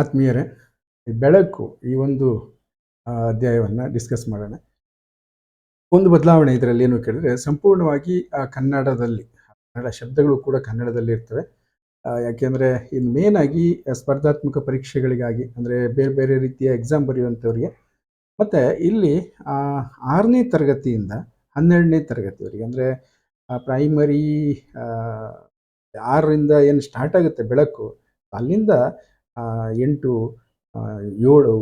ಆತ್ಮೀಯರೇ ಬೆಳಕು ಈ ಒಂದು ಅಧ್ಯಾಯವನ್ನು ಡಿಸ್ಕಸ್ ಮಾಡೋಣ. ಒಂದು ಬದಲಾವಣೆ ಇದರಲ್ಲಿ ಏನು ಕೇಳಿದ್ರೆ, ಸಂಪೂರ್ಣವಾಗಿ, ಆ, ಕನ್ನಡದಲ್ಲಿ, ಕನ್ನಡ ಶಬ್ದಗಳು ಕೂಡ ಕನ್ನಡದಲ್ಲಿ ಇರ್ತವೆ. ಯಾಕೆಂದರೆ ಇದು ಮೇನ್ ಆಗಿ ಸ್ಪರ್ಧಾತ್ಮಕ ಪರೀಕ್ಷೆಗಳಿಗಾಗಿ, ಅಂದ್ರೆ ಬೇರೆ ಬೇರೆ ರೀತಿಯ ಎಕ್ಸಾಮ್ ಬರೆಯುವಂಥವ್ರಿಗೆ, ಮತ್ತೆ ಇಲ್ಲಿ ಆರನೇ ತರಗತಿಯಿಂದ ಹನ್ನೆರಡನೇ ತರಗತಿವರೆಗೆ, ಅಂದ್ರೆ ಪ್ರೈಮರಿ ಆರರಿಂದ ಏನು ಸ್ಟಾರ್ಟ್ ಆಗುತ್ತೆ ಬೆಳಕು, ಅಲ್ಲಿಂದ ಎಂಟು ಏಳು